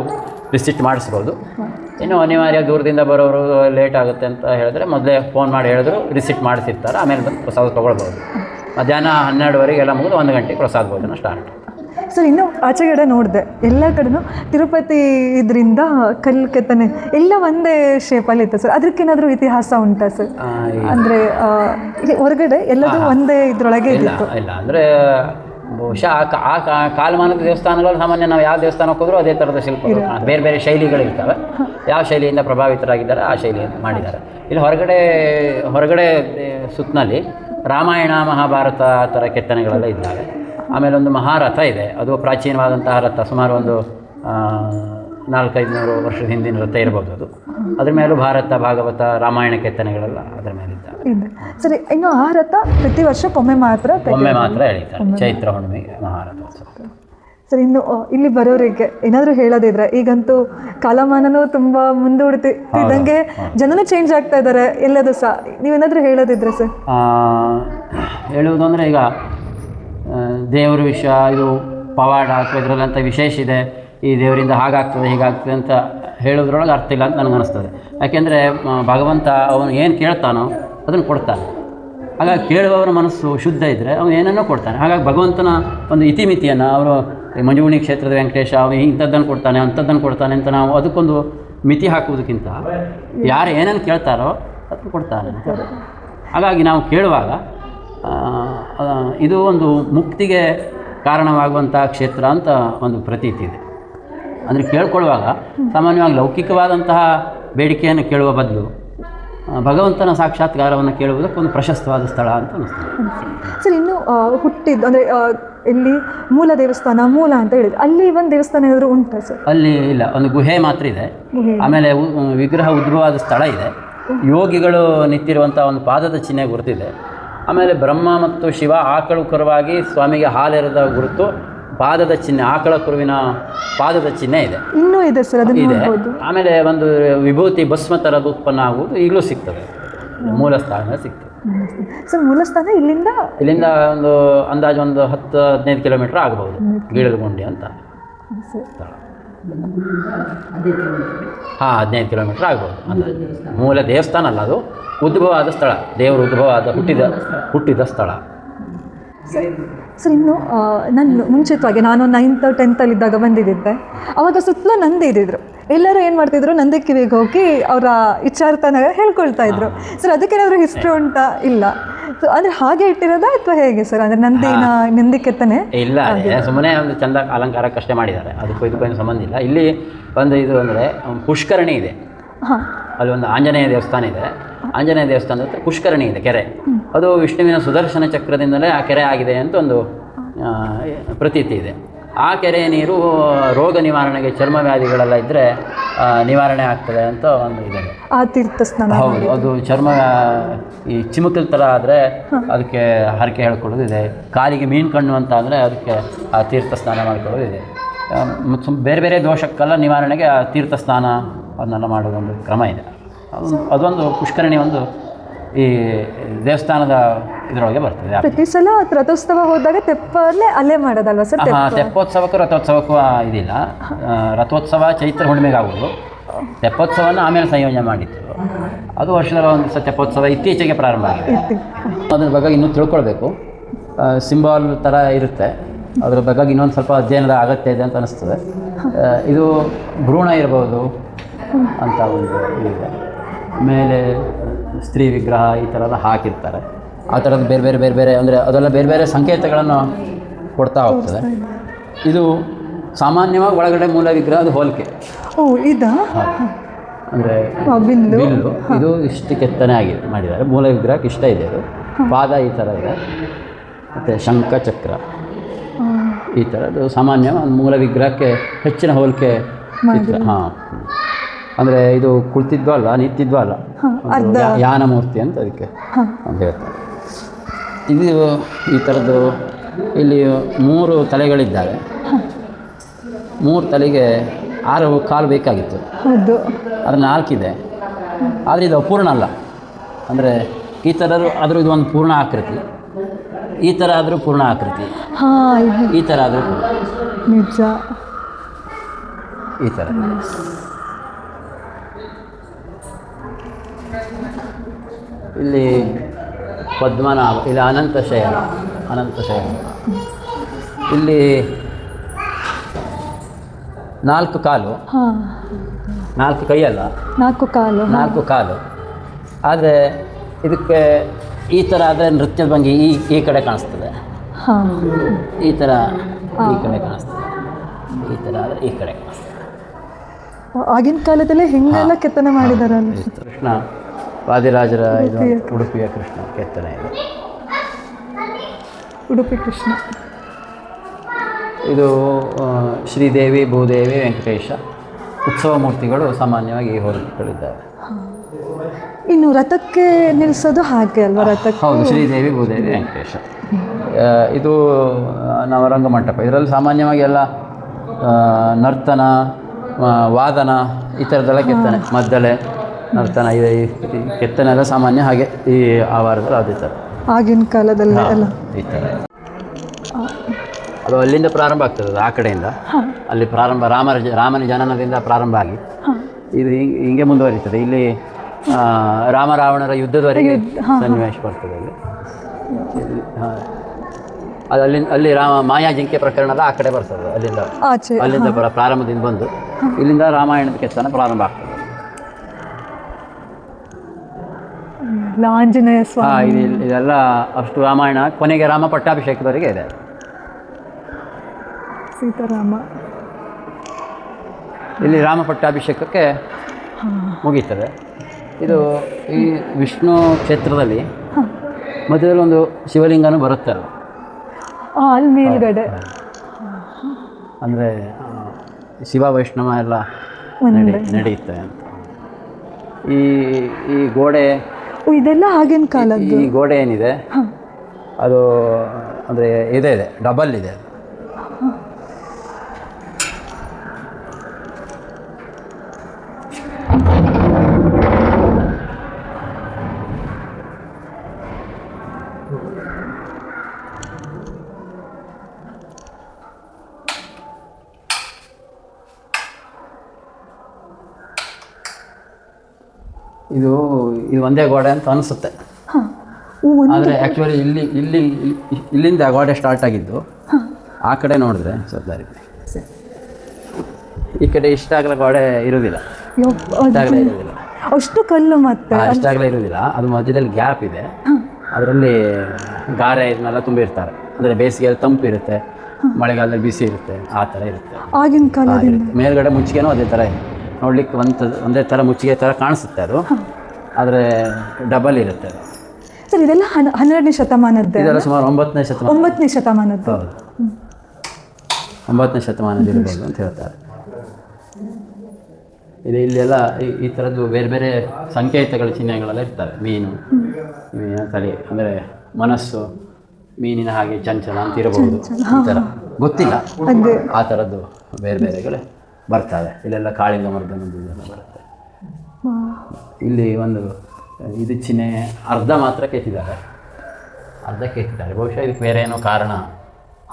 Speaker 2: ವಿಸಿಟ್ ಮಾಡಿಸ್ಬೋದು. ಇನ್ನು ಅನಿವಾರ್ಯ ದೂರದಿಂದ ಬರೋರು ಲೇಟ್ ಆಗುತ್ತೆ ಅಂತ ಹೇಳಿದ್ರೆ ಮೊದಲೇ ಫೋನ್ ಮಾಡಿ ಹೇಳಿದ್ರು ರಿಸಿಟ್ ಮಾಡಿಸಿರ್ತಾರೆ ಆಮೇಲೆ ಬಂದು ಪ್ರಸಾದ ತೊಗೊಳ್ಬೋದು. ಮಧ್ಯಾಹ್ನ ಹನ್ನೆರಡುವರೆಗೆ ಎಲ್ಲ ಮುಗಿದು ಒಂದು ಗಂಟೆಗೆ ಪ್ರಸಾದ ಭೋಜನ ಸ್ಟಾರ್ಟ್
Speaker 1: ಸರ್ ಇನ್ನು ಆಚೆಗಡೆ ನೋಡಿದೆ. ಎಲ್ಲ ಕಡೆನೂ ತಿರುಪತಿ ಇದರಿಂದ ಕಲ್ಲು ಕೆತ್ತನೆ ಎಲ್ಲ ಒಂದೇ ಶೇಪಲ್ಲಿ ಇತ್ತು ಸರ್ ಅದಕ್ಕೇನಾದರೂ ಇತಿಹಾಸ ಉಂಟಾ ಸರ್ ಅಂದರೆ ಹೊರಗಡೆ ಎಲ್ಲದೂ ಒಂದೇ ಇದ್ರೊಳಗೆ
Speaker 2: ಇಲ್ಲ ಇಲ್ಲ. ಅಂದರೆ ಬಹುಶಃ ಆ ಕಾಲಮಾನದ ದೇವಸ್ಥಾನಗಳು ಸಾಮಾನ್ಯ ನಾವು ಯಾವ ದೇವಸ್ಥಾನಕ್ಕೆ ಹೋದ್ರೂ ಅದೇ ಥರದ ಶಿಲ್ಪಗಳು ಬೇರೆ ಬೇರೆ ಬೇರೆ ಶೈಲಿಗಳಿರ್ತವೆ ಯಾವ ಶೈಲಿಯಿಂದ ಪ್ರಭಾವಿತರಾಗಿದ್ದಾರೆ ಆ ಶೈಲಿಯನ್ನು ಮಾಡಿದ್ದಾರೆ. ಇಲ್ಲಿ ಹೊರಗಡೆ ಹೊರಗಡೆ ಸುತ್ತಿನಲ್ಲಿ ಸುತ್ತನಲ್ಲಿ ರಾಮಾಯಣ ಮಹಾಭಾರತ ಆ ಥರ ಕೆತ್ತನೆಗಳೆಲ್ಲ ಇದ್ದಾವೆ. ಆಮೇಲೆ ಒಂದು ಮಹಾರಥ ಇದೆ. ಅದು ಪ್ರಾಚೀನವಾದಂತಹ ರಥ ಸುಮಾರು ಒಂದು ನಾಲ್ಕೈದುನೂರು ನಾಲ್ಕೈದು ನೂರು ವರ್ಷದ ಹಿಂದಿನ ರಥ ಇರಬಹುದು ಅದು. ಅದ್ರ ಮೇಲೂ ಭಾರತ ಭಾಗವತ ರಾಮಾಯಣ ಕೆತ್ತನೆಗಳೆಲ್ಲ ಅದರ
Speaker 1: ಮೇಲೆ ಸರಿ ಇನ್ನು ಆ ರಥ ಪ್ರತಿ ವರ್ಷಕ್ಕೊಮ್ಮೆ ಮಾತ್ರ
Speaker 2: ಒಮ್ಮೆ ಮಾತ್ರ ಹೇಳಿದ್ದಾರೆ ಚೈತ್ರ ಹುಣ್ಣಿಮೆ ಮಹಾರಥ
Speaker 1: ಸರಿ ಇನ್ನು ಇಲ್ಲಿ ಬರೋರಿಗೆ ಏನಾದರೂ ಹೇಳೋದಿದ್ರೆ ಈಗಂತೂ ಕಾಲಮಾನನೂ ತುಂಬ ಮುಂದೂಡ್ತಿದ್ದಂಗೆ ಜನನು ಚೇಂಜ್ ಆಗ್ತಾ ಇದ್ದಾರೆ ಎಲ್ಲದೂ ಸಹ. ನೀವೇನಾದರೂ ಹೇಳೋದಿದ್ರೆ ಸರ್?
Speaker 2: ಹೇಳುವುದು ಅಂದರೆ ಈಗ ದೇವರ ವಿಷ ಇದು ಪವಾಡ ಅಥವಾ ಇದರಲ್ಲಂಥ ವಿಶೇಷ ಇದೆ. ಈ ದೇವರಿಂದ ಹಾಗಾಗ್ತದೆ, ಹೀಗಾಗ್ತದೆ ಅಂತ ಹೇಳೋದ್ರೊಳಗೆ ಅರ್ಥ ಇಲ್ಲ ಅಂತ ನನಗೆ ಅನಿಸ್ತದೆ. ಯಾಕೆಂದರೆ ಭಗವಂತ ಅವನು ಏನು ಕೇಳ್ತಾನೋ ಅದನ್ನು ಕೊಡ್ತಾನೆ. ಹಾಗಾಗಿ ಕೇಳುವವರ ಮನಸ್ಸು ಶುದ್ಧ ಇದ್ದರೆ ಅವನು ಏನನ್ನೋ ಕೊಡ್ತಾನೆ. ಹಾಗಾಗಿ ಭಗವಂತನ ಒಂದು ಇತಿಮಿತಿಯನ್ನು, ಅವರು ಮಂಜುಗುಣಿ ಕ್ಷೇತ್ರದ ವೆಂಕಟೇಶ, ಅವನು ಇಂಥದ್ದನ್ನು ಕೊಡ್ತಾನೆ, ಅಂಥದ್ದನ್ನು ಕೊಡ್ತಾನೆ ಅಂತ ನಾವು ಅದಕ್ಕೊಂದು ಮಿತಿ ಹಾಕುವುದಕ್ಕಿಂತ ಯಾರು ಏನನ್ನು ಕೇಳ್ತಾರೋ ಅದನ್ನು ಕೊಡ್ತಾರೆ ಹಾಗಾಗಿ ನಾವು ಕೇಳುವಾಗ ಇದು ಒಂದು ಮುಕ್ತಿಗೆ ಕಾರಣವಾಗುವಂಥ ಕ್ಷೇತ್ರ ಅಂತ ಒಂದು ಪ್ರತೀತಿ ಇದೆ. ಅಂದರೆ ಕೇಳ್ಕೊಳ್ಳುವಾಗ ಸಾಮಾನ್ಯವಾಗಿ ಲೌಕಿಕವಾದಂತಹ ಬೇಡಿಕೆಯನ್ನು ಕೇಳುವ ಬದಲು ಭಗವಂತನ ಸಾಕ್ಷಾತ್ಕಾರವನ್ನು ಕೇಳುವುದಕ್ಕೆ ಒಂದು ಪ್ರಶಸ್ತವಾದ ಸ್ಥಳ ಅಂತ ಅನಿಸ್ತದೆ
Speaker 1: ಸರ್ ಇನ್ನು ಹುಟ್ಟಿದ್ದು ಅಂದರೆ ಇಲ್ಲಿ ಮೂಲ ದೇವಸ್ಥಾನ ಮೂಲ ಅಂತ ಹೇಳಿದ್ರು ಅಲ್ಲಿ ಒಂದು ದೇವಸ್ಥಾನ ಏನಾದರೂ ಉಂಟಾ ಸರ್?
Speaker 2: ಅಲ್ಲಿ ಇಲ್ಲ ಒಂದು ಗುಹೆ ಮಾತ್ರ ಇದೆ. ಆಮೇಲೆ ವಿಗ್ರಹ ಉದ್ಭವವಾದ ಸ್ಥಳ ಇದೆ. ಯೋಗಿಗಳು ನಿಂತಿರುವಂಥ ಒಂದು ಪಾದದ ಚಿಹ್ನೆ ಗುರುತಿದೆ. ಆಮೇಲೆ ಬ್ರಹ್ಮ ಮತ್ತು ಶಿವ ಆಕಳು ಕುರುವಾಗಿ ಸ್ವಾಮಿಗೆ ಹಾಲೆರೆದ ಗುರುತು ಪಾದದ ಚಿಹ್ನೆ ಆಕಳ ಕುರುವಿನ ಪಾದದ ಚಿಹ್ನೆ ಇದೆ.
Speaker 1: ಇನ್ನೂ ಇದೆ ಸರ್ ಅದು
Speaker 2: ಇದೆ. ಆಮೇಲೆ ಒಂದು ವಿಭೂತಿ ಭಸ್ಮ ಥರದ ಉತ್ಪನ್ನ ಆಗುವುದು ಈಗಲೂ ಸಿಗ್ತದೆ. ಮೂಲ ಸ್ಥಾನ ಸಿಗ್ತದೆ.
Speaker 1: ಸರ್ ಮೂಲ ಸ್ಥಾನ ಇಲ್ಲಿಂದ?
Speaker 2: ಇಲ್ಲಿಂದ ಒಂದು ಅಂದಾಜು ಒಂದು ಹತ್ತು ಹದಿನೈದು ಕಿಲೋಮೀಟ್ರ್ ಆಗ್ಬೋದು ಗೀಳಲಗುಂಡಿ ಅಂತ. ಹಾಂ, ಹದಿನೈದು ಕಿಲೋಮೀಟ್ರ್ ಆಗ್ಬೋದು. ಅಂದಾಜು ಮೂಲ ದೇವಸ್ಥಾನ ಅಲ್ಲ ಅದು. ಉದ್ಭವ ಆದ ಸ್ಥಳ. ದೇವರು ಉದ್ಭವ ಆದ ಹುಟ್ಟಿದ ಹುಟ್ಟಿದ ಸ್ಥಳ.
Speaker 1: ಸರ್ ಇನ್ನು ನಾನು ಮುಂಚಿತವಾಗಿ ನಾನು ನೈನ್ತ್ ಟೆಂತಲ್ಲಿದ್ದಾಗ ಬಂದಿದ್ದೆ. ಅವಾಗ ಸುತ್ತಲೂ ನಂದಿ ಇದ್ದಿದ್ರು. ಎಲ್ಲರೂ ಏನು ಮಾಡ್ತಿದ್ರು? ನಂದಿ ಕಿವಿಗೆ ಹೋಗಿ ಅವರ ಇಚ್ಛಾರ್ಥನ ಹೇಳ್ಕೊಳ್ತಾ ಇದ್ರು. ಸರ್ ಅದಕ್ಕೇನಾದರೂ ಹಿಸ್ಟ್ರಿ ಉಂಟಾ? ಇಲ್ಲ. ಸೊ ಅಂದರೆ ಹಾಗೆ ಇಟ್ಟಿರೋದಾ ಅಥವಾ ಹೇಗೆ ಸರ್? ಅಂದರೆ ನಂದಿನ ನಂದಿ ಕೆತ್ತನೆ
Speaker 2: ಇಲ್ಲ. ಸುಮ್ಮನೆ ಒಂದು ಚಂದ ಅಲಂಕಾರಕ್ಕಷ್ಟೇ ಮಾಡಿದ್ದಾರೆ. ಅದಕ್ಕೂ ಇದಕ್ಕೂ ಏನು ಸಂಬಂಧ ಇಲ್ಲ. ಇಲ್ಲಿ ಒಂದು ಇದು ಅಂದರೆ ಪುಷ್ಕರಣಿ ಇದೆ.
Speaker 1: ಹಾಂ.
Speaker 2: ಅಲ್ಲಿ ಒಂದು ಆಂಜನೇಯ ದೇವಸ್ಥಾನ ಇದೆ. ಆಂಜನೇಯ ದೇವಸ್ಥಾನದ ಹತ್ರ ಪುಷ್ಕರಣಿ ಇದೆ ಕೆರೆ. ಅದು ವಿಷ್ಣುವಿನ ಸುದರ್ಶನ ಚಕ್ರದಿಂದಲೇ ಆ ಕೆರೆ ಆಗಿದೆ ಅಂತ ಒಂದು ಪ್ರತೀತಿ ಇದೆ. ಆ ಕೆರೆಯ ನೀರು ರೋಗ ನಿವಾರಣೆಗೆ ಚರ್ಮ ವ್ಯಾಧಿಗಳೆಲ್ಲ ಇದ್ದರೆ ನಿವಾರಣೆ ಆಗ್ತದೆ ಅಂತ ಒಂದು ಇದೆ.
Speaker 1: ಆ ತೀರ್ಥ ಸ್ನಾನ
Speaker 2: ಹೌದು ಅದು ಚರ್ಮ ಈ ಚಿಮುಕಲ್ ಥರ ಆದರೆ ಅದಕ್ಕೆ ಹರಕೆ ಹೇಳ್ಕೊಳ್ಳೋದಿದೆ ಕಾಲಿಗೆ ಮೀನು ಕಣ್ಣು ಅಂತ ಅಂದರೆ ಅದಕ್ಕೆ ಆ ತೀರ್ಥ ಸ್ನಾನ ಮಾಡ್ಕೊಳ್ಳೋದು ಇದೆ. ಮತ್ತು ಸುಮ್- ಬೇರೆ ಬೇರೆ ದೋಷಕ್ಕೆಲ್ಲ ನಿವಾರಣೆಗೆ ಆ ತೀರ್ಥ ಸ್ನಾನ ಅದನ್ನೆಲ್ಲ ಮಾಡೋದೊಂದು ಕ್ರಮ ಇದೆ. ಅದೊಂದು ಅದೊಂದು ಪುಷ್ಕರಣಿ ಒಂದು ಈ ದೇವಸ್ಥಾನದ ಇದರೊಳಗೆ ಬರ್ತದೆ.
Speaker 1: ಪ್ರತಿ ಸಲ ರಥೋತ್ಸವ ಹೋದಾಗ ತೆಪ್ಪಲ್ಲೇ ಅಲ್ಲೇ ಮಾಡೋದಲ್ವಾ ಸರ್?
Speaker 2: ಹಾಂ ತೆಪ್ಪೋತ್ಸವಕ್ಕೂ ರಥೋತ್ಸವಕ್ಕೂ ಇದಿಲ್ಲ. ರಥೋತ್ಸವ ಚೈತ್ರ ಹುಣ್ಣಿಮೆಗೆ ಆಗೋದು ತೆಪ್ಪೋತ್ಸವನ ಆಮೇಲೆ ಸಂಯೋಜನೆ ಮಾಡಿತ್ತು ಅದು ವರ್ಷದ ಒಂದು ದಿವಸ ತೆಪ್ಪೋತ್ಸವ ಇತ್ತೀಚೆಗೆ ಪ್ರಾರಂಭ ಆಗಿದೆ. ಅದ್ರ ಬಗ್ಗೆ ಇನ್ನೂ ತಿಳ್ಕೊಳ್ಬೇಕು. ಸಿಂಬಾಲ್ ಥರ ಇರುತ್ತೆ. ಅದ್ರ ಬಗ್ಗೆ ಇನ್ನೊಂದು ಸ್ವಲ್ಪ ಅಧ್ಯಯನದ ಅಗತ್ಯ ಇದೆ ಅಂತ ಅನಿಸ್ತದೆ. ಇದು ಭ್ರೂಣ ಇರ್ಬೋದು ಅಂತ ಒಂದು ಇದೆ ಮೇಲೆ ಸ್ತ್ರೀ ವಿಗ್ರಹ ಈ ಥರ ಎಲ್ಲ ಹಾಕಿರ್ತಾರೆ. ಆ ಥರದ್ದು ಬೇರೆ ಬೇರೆ ಬೇರೆ ಬೇರೆ ಅಂದರೆ ಅದೆಲ್ಲ ಬೇರೆ ಬೇರೆ ಸಂಕೇತಗಳನ್ನು ಕೊಡ್ತಾ ಹೋಗ್ತದೆ. ಇದು ಸಾಮಾನ್ಯವಾಗಿ ಒಳಗಡೆ ಮೂಲ ವಿಗ್ರಹ ಅದು ಹೋಲಿಕೆ ಅಂದರೆ
Speaker 1: ಬಿಲ್ಲು.
Speaker 2: ಇದು ಇಷ್ಟು ಕೆತ್ತನೆ ಆಗಿದೆ ಮಾಡಿದ್ದಾರೆ. ಮೂಲ ವಿಗ್ರಹಕ್ಕೆ ಇಷ್ಟ ಇದೆ ಅದು ಪಾದ ಈ ಥರ ಇದೆ. ಮತ್ತು ಶಂಖಚಕ್ರ ಈ ಥರದ್ದು ಸಾಮಾನ್ಯ ಮೂಲ ವಿಗ್ರಹಕ್ಕೆ ಹೆಚ್ಚಿನ ಹೋಲಿಕೆ ಚಿತ್ರ ಹಾಂ. ಅಂದರೆ ಇದು ಕುಳಿತಿದ್ವ ಅಲ್ಲ ನಿಂತಿದ್ವ ಅಲ್ಲ? ಒಂದು ಯಾನ ಮೂರ್ತಿ ಅಂತ ಅದಕ್ಕೆ ಅಂತ ಹೇಳ್ತಾರೆ ಇದು ಈ ಥರದ್ದು ಇಲ್ಲಿ ಮೂರು ತಲೆಗಳಿದ್ದಾವೆ. ಮೂರು ತಲೆಗೆ ಆರು ಕಾಲು ಬೇಕಾಗಿತ್ತು. ಅದು ನಾಲ್ಕಿದೆ. ಆದರೆ ಇದು ಅಪೂರ್ಣ ಅಲ್ಲ. ಅಂದರೆ ಈ ಥರ ಆದರೂ ಇದು ಒಂದು ಪೂರ್ಣ ಆಕೃತಿ. ಈ ಥರ ಆದರೂ ಪೂರ್ಣ ಆಕೃತಿ. ಈ ಥರ ಆದರೂ
Speaker 1: ನಿಜ.
Speaker 2: ಈ ಥರ ಇಲ್ಲಿ ಪದ್ಮನಾಭ ಇಲ್ಲಿ ಅನಂತ ಶಯನ ಅನಂತ ಶಯನ. ಇಲ್ಲಿ ನಾಲ್ಕು ಕಾಲು.
Speaker 1: ನಾಲ್ಕು
Speaker 2: ನಾಲ್ಕು ಕೈಯಲ್ಲ?
Speaker 1: ನಾಲ್ಕು ಕಾಲು
Speaker 2: ನಾಲ್ಕು ಕಾಲು. ಆದರೆ ಇದಕ್ಕೆ ಈ ಥರ ಆದರೆ ನೃತ್ಯದ ಭಂಗಿ ಈ ಈ ಕಡೆ ಕಾಣಿಸ್ತದೆ. ಈ ಥರ ಈ ಕಡೆ ಕಾಣಿಸ್ತದೆ. ಈ ಥರ ಆದರೆ ಈ ಕಡೆ ಕಾಣಿಸ್ತದೆ.
Speaker 1: ಆಗಿನ ಕಾಲದಲ್ಲೇ ಹಿಂಗೆಲ್ಲ ಕೆತ್ತನೆ
Speaker 2: ಮಾಡಿದ್ದಾರೆ ಕೃಷ್ಣ ವಾದಿರಾಜರ ಇದು ಉಡುಪಿಯ ಕೃಷ್ಣ ಕೆತ್ತನೆ ಇದೆ.
Speaker 1: ಉಡುಪಿ ಕೃಷ್ಣ.
Speaker 2: ಇದು ಶ್ರೀದೇವಿ ಭೂದೇವಿ ವೆಂಕಟೇಶ ಉತ್ಸವ ಮೂರ್ತಿಗಳು ಸಾಮಾನ್ಯವಾಗಿ ಹೋಲಿಕೆಗಳಿದ್ದಾವೆ
Speaker 1: ಇನ್ನು ರಥಕ್ಕೆ ನಿಲ್ಲಿಸೋದು ಹಾಗೆ ಅಲ್ವಾ ರಥಕ್ಕೆ?
Speaker 2: ಹೌದು ಶ್ರೀದೇವಿ ಭೂದೇವಿ ವೆಂಕಟೇಶ. ಇದು ನವರಂಗ ಮಂಟಪ. ಇದರಲ್ಲಿ ಸಾಮಾನ್ಯವಾಗಿ ಎಲ್ಲ ನರ್ತನ ವಾದನ ಈ ಥರದ್ದೆಲ್ಲ ಕೆತ್ತನೆ ಮದ್ದಲೆ ನರ್ತನ ಇದೆ. ಈ ಈ ಕೆತ್ತನೆ ಎಲ್ಲ ಸಾಮಾನ್ಯ ಹಾಗೆ ಈ ಆವಾರದಲ್ಲಿ ಅದೇ ಥರ
Speaker 1: ಆಗಿನ ಕಾಲದಲ್ಲಿ ಎಲ್ಲ.
Speaker 2: ಈ ಥರ ಅದು ಅಲ್ಲಿಂದ ಪ್ರಾರಂಭ ಆಗ್ತದೆ ಅದು ಆ ಕಡೆಯಿಂದ. ಅಲ್ಲಿ ಪ್ರಾರಂಭ ರಾಮರ ಜ- ರಾಮನ ಜನನದಿಂದ ಪ್ರಾರಂಭ ಆಗಿ ಇದು ಹಿಂಗೆ ಹಿಂಗೆ ಮುಂದುವರಿತದೆ. ಇಲ್ಲಿ ಆ, ರಾಮ ರಾವಣರ ಯುದ್ಧದವರೆಗೆ ಸನ್ನಿವೇಶ ಬರ್ತದೆ ಇಲ್ಲಿ ಇಲ್ಲಿ, ಹಾ. ಅದು ಅಲ್ಲಿ ಅಲ್ಲಿ ರಾಮ ಮಾಯಾ ಜಿಂಕೆ ಪ್ರಕರಣದ ಆ ಕಡೆ ಬರ್ತದೆ ಅಲ್ಲಿಂದ.
Speaker 1: ಆಚೆ
Speaker 2: ಅಲ್ಲಿಂದ ಬರ ಪ್ರಾರಂಭದಿಂದ ಬಂದು ಇಲ್ಲಿಂದ ರಾಮಾಯಣದ ಕೆತ್ತನ ಪ್ರಾರಂಭ ಆಗ್ತದೆ.
Speaker 1: ಆಂಜನೇಯ ಸ್ವಾಮಿ.
Speaker 2: ಇದು ಇದೆಲ್ಲ ಅಷ್ಟು ರಾಮಾಯಣ ಕೊನೆಗೆ ರಾಮ ಪಟ್ಟಾಭಿಷೇಕದವರಿಗೆ ಇದೆ.
Speaker 1: ಸೀತಾರಾಮ.
Speaker 2: ಇಲ್ಲಿ ರಾಮ ಪಟ್ಟಾಭಿಷೇಕಕ್ಕೆ ಮುಗೀತದೆ. ಇದು ಈ ವಿಷ್ಣು ಕ್ಷೇತ್ರದಲ್ಲಿ ಮಧ್ಯದಲ್ಲಿ ಒಂದು ಶಿವಲಿಂಗನೂ ಬರುತ್ತೆ ಅಲ್ಲ
Speaker 1: ಮೇಲ್ಗಡೆ.
Speaker 2: ಅಂದರೆ ಶಿವ ವೈಷ್ಣವ ಎಲ್ಲ ನಡೆ ನಡೆಯುತ್ತೆ ಅಂತ. ಈ ಈ ಗೋಡೆ
Speaker 1: ಇದೆಲ್ಲ ಆಗಿನ ಕಾಲದ್ದು
Speaker 2: ಈ ಗೋಡೆ ಏನಿದೆ? ಅದು ಅಂದರೆ ಇದೆ ಇದೆ ಡಬಲ್ ಇದೆ ಇದು ಇದು ಒಂದೇ ಗೋಡೆ ಅಂತ ಅನಿಸುತ್ತೆ. ಆದರೆ ಆ್ಯಕ್ಚುಲಿ ಇಲ್ಲಿ ಇಲ್ಲಿ ಇಲ್ಲಿ- ಇಲ್ಲಿಂದ ಗೋಡೆ ಸ್ಟಾರ್ಟ್ ಆಗಿದ್ದು ಆ ಕಡೆ ನೋಡಿದ್ರೆ ಸರ್ದಾರಿ. ಈ ಕಡೆ ಇಷ್ಟಾಗಲ ಗೋಡೆ
Speaker 1: ಅದು- ಅಷ್ಟು ಕಲ್ಲು ಮತ್ತೆ
Speaker 2: ಅಷ್ಟಾಗಲೇ ಇರೋದಿಲ್ಲ ಇರುವುದಿಲ್ಲ. ಅದು ಮಧ್ಯದಲ್ಲಿ ಗ್ಯಾಪ್ ಇದೆ. ಅದರಲ್ಲಿ ಗಾರೆ ಇದನ್ನೆಲ್ಲ ತುಂಬಿರ್ತಾರೆ. ಅಂದರೆ ಬೇಸಿಗೆಯಲ್ಲಿ ತಂಪು ಇರುತ್ತೆ. ಮಳೆಗಾಲದಲ್ಲಿ ಬಿಸಿ ಇರುತ್ತೆ. ಆ ಥರ ಇರುತ್ತೆ.
Speaker 1: ಆಗಿನ
Speaker 2: ಕಾಲ ಮೇಲ್ಗಡೆ ಮುಚ್ಚಿಗೆನೂ ಅದೇ ಥರ ಇದೆ. ನೋಡ್ಲಿಕ್ಕೆ ಒಂದು ಒಂದೇ ಥರ ಮುಚ್ಚಿಗೆ ಥರ ಕಾಣಿಸುತ್ತೆ ಅದು. ಆದರೆ ಡಬಲ್ ಇರುತ್ತೆ. ಅದು
Speaker 1: ಸರ್ ಇದೆಲ್ಲ ಹನ್- ಹನ್ನೆರಡನೇ ಶತಮಾನದ್ದು
Speaker 2: ಇದೆಲ್ಲ ಸುಮಾರು ಒಂಬತ್ತನೇ ಶತಮಾನ.
Speaker 1: ಒಂಬತ್ತನೇ ಶತಮಾನದ್ದು.
Speaker 2: ಹೌದು. ಒಂಬತ್ತನೇ ಶತಮಾನದಿರ್ಬೋದು ಅಂತ ಹೇಳ್ತಾರೆ. ಇದು ಇಲ್ಲೆಲ್ಲ ಈ- ಈ ಥರದ್ದು ಬೇರೆ ಬೇರೆ ಸಂಕೇತಗಳ ಚಿಹ್ನೆಗಳೆಲ್ಲ ಇರ್ತವೆ. ಮೀನು ಮೀನಿನ ತಲೆ ಅಂದರೆ ಮನಸ್ಸು ಮೀನಿನ ಹಾಗೆ ಚಂಚಲ ಅಂತ ಇರಬಹುದು. ಈ ಥರ. ಗೊತ್ತಿಲ್ಲ.
Speaker 1: ಅದೇ
Speaker 2: ಆ ಥರದ್ದು ಬೇರೆ ಬೇರೆಗಳು ಬರ್ತವೆ. ಇಲ್ಲೆಲ್ಲ ಕಾಳಿಂಗ ಮರ್ದನದ್ದು ಇದೆಲ್ಲ. ಇಲ್ಲಿ ಒಂದು ಇದು ಚಿಹ್ನೆ ಅರ್ಧ ಮಾತ್ರ ಕೆತ್ತಿದ್ದಾರೆ. ಅರ್ಧ ಕೆತ್ತಿದ್ದಾರೆ. ಬಹುಶಃ ಇದಕ್ಕೆ ಬೇರೆ ಏನೋ ಕಾರಣ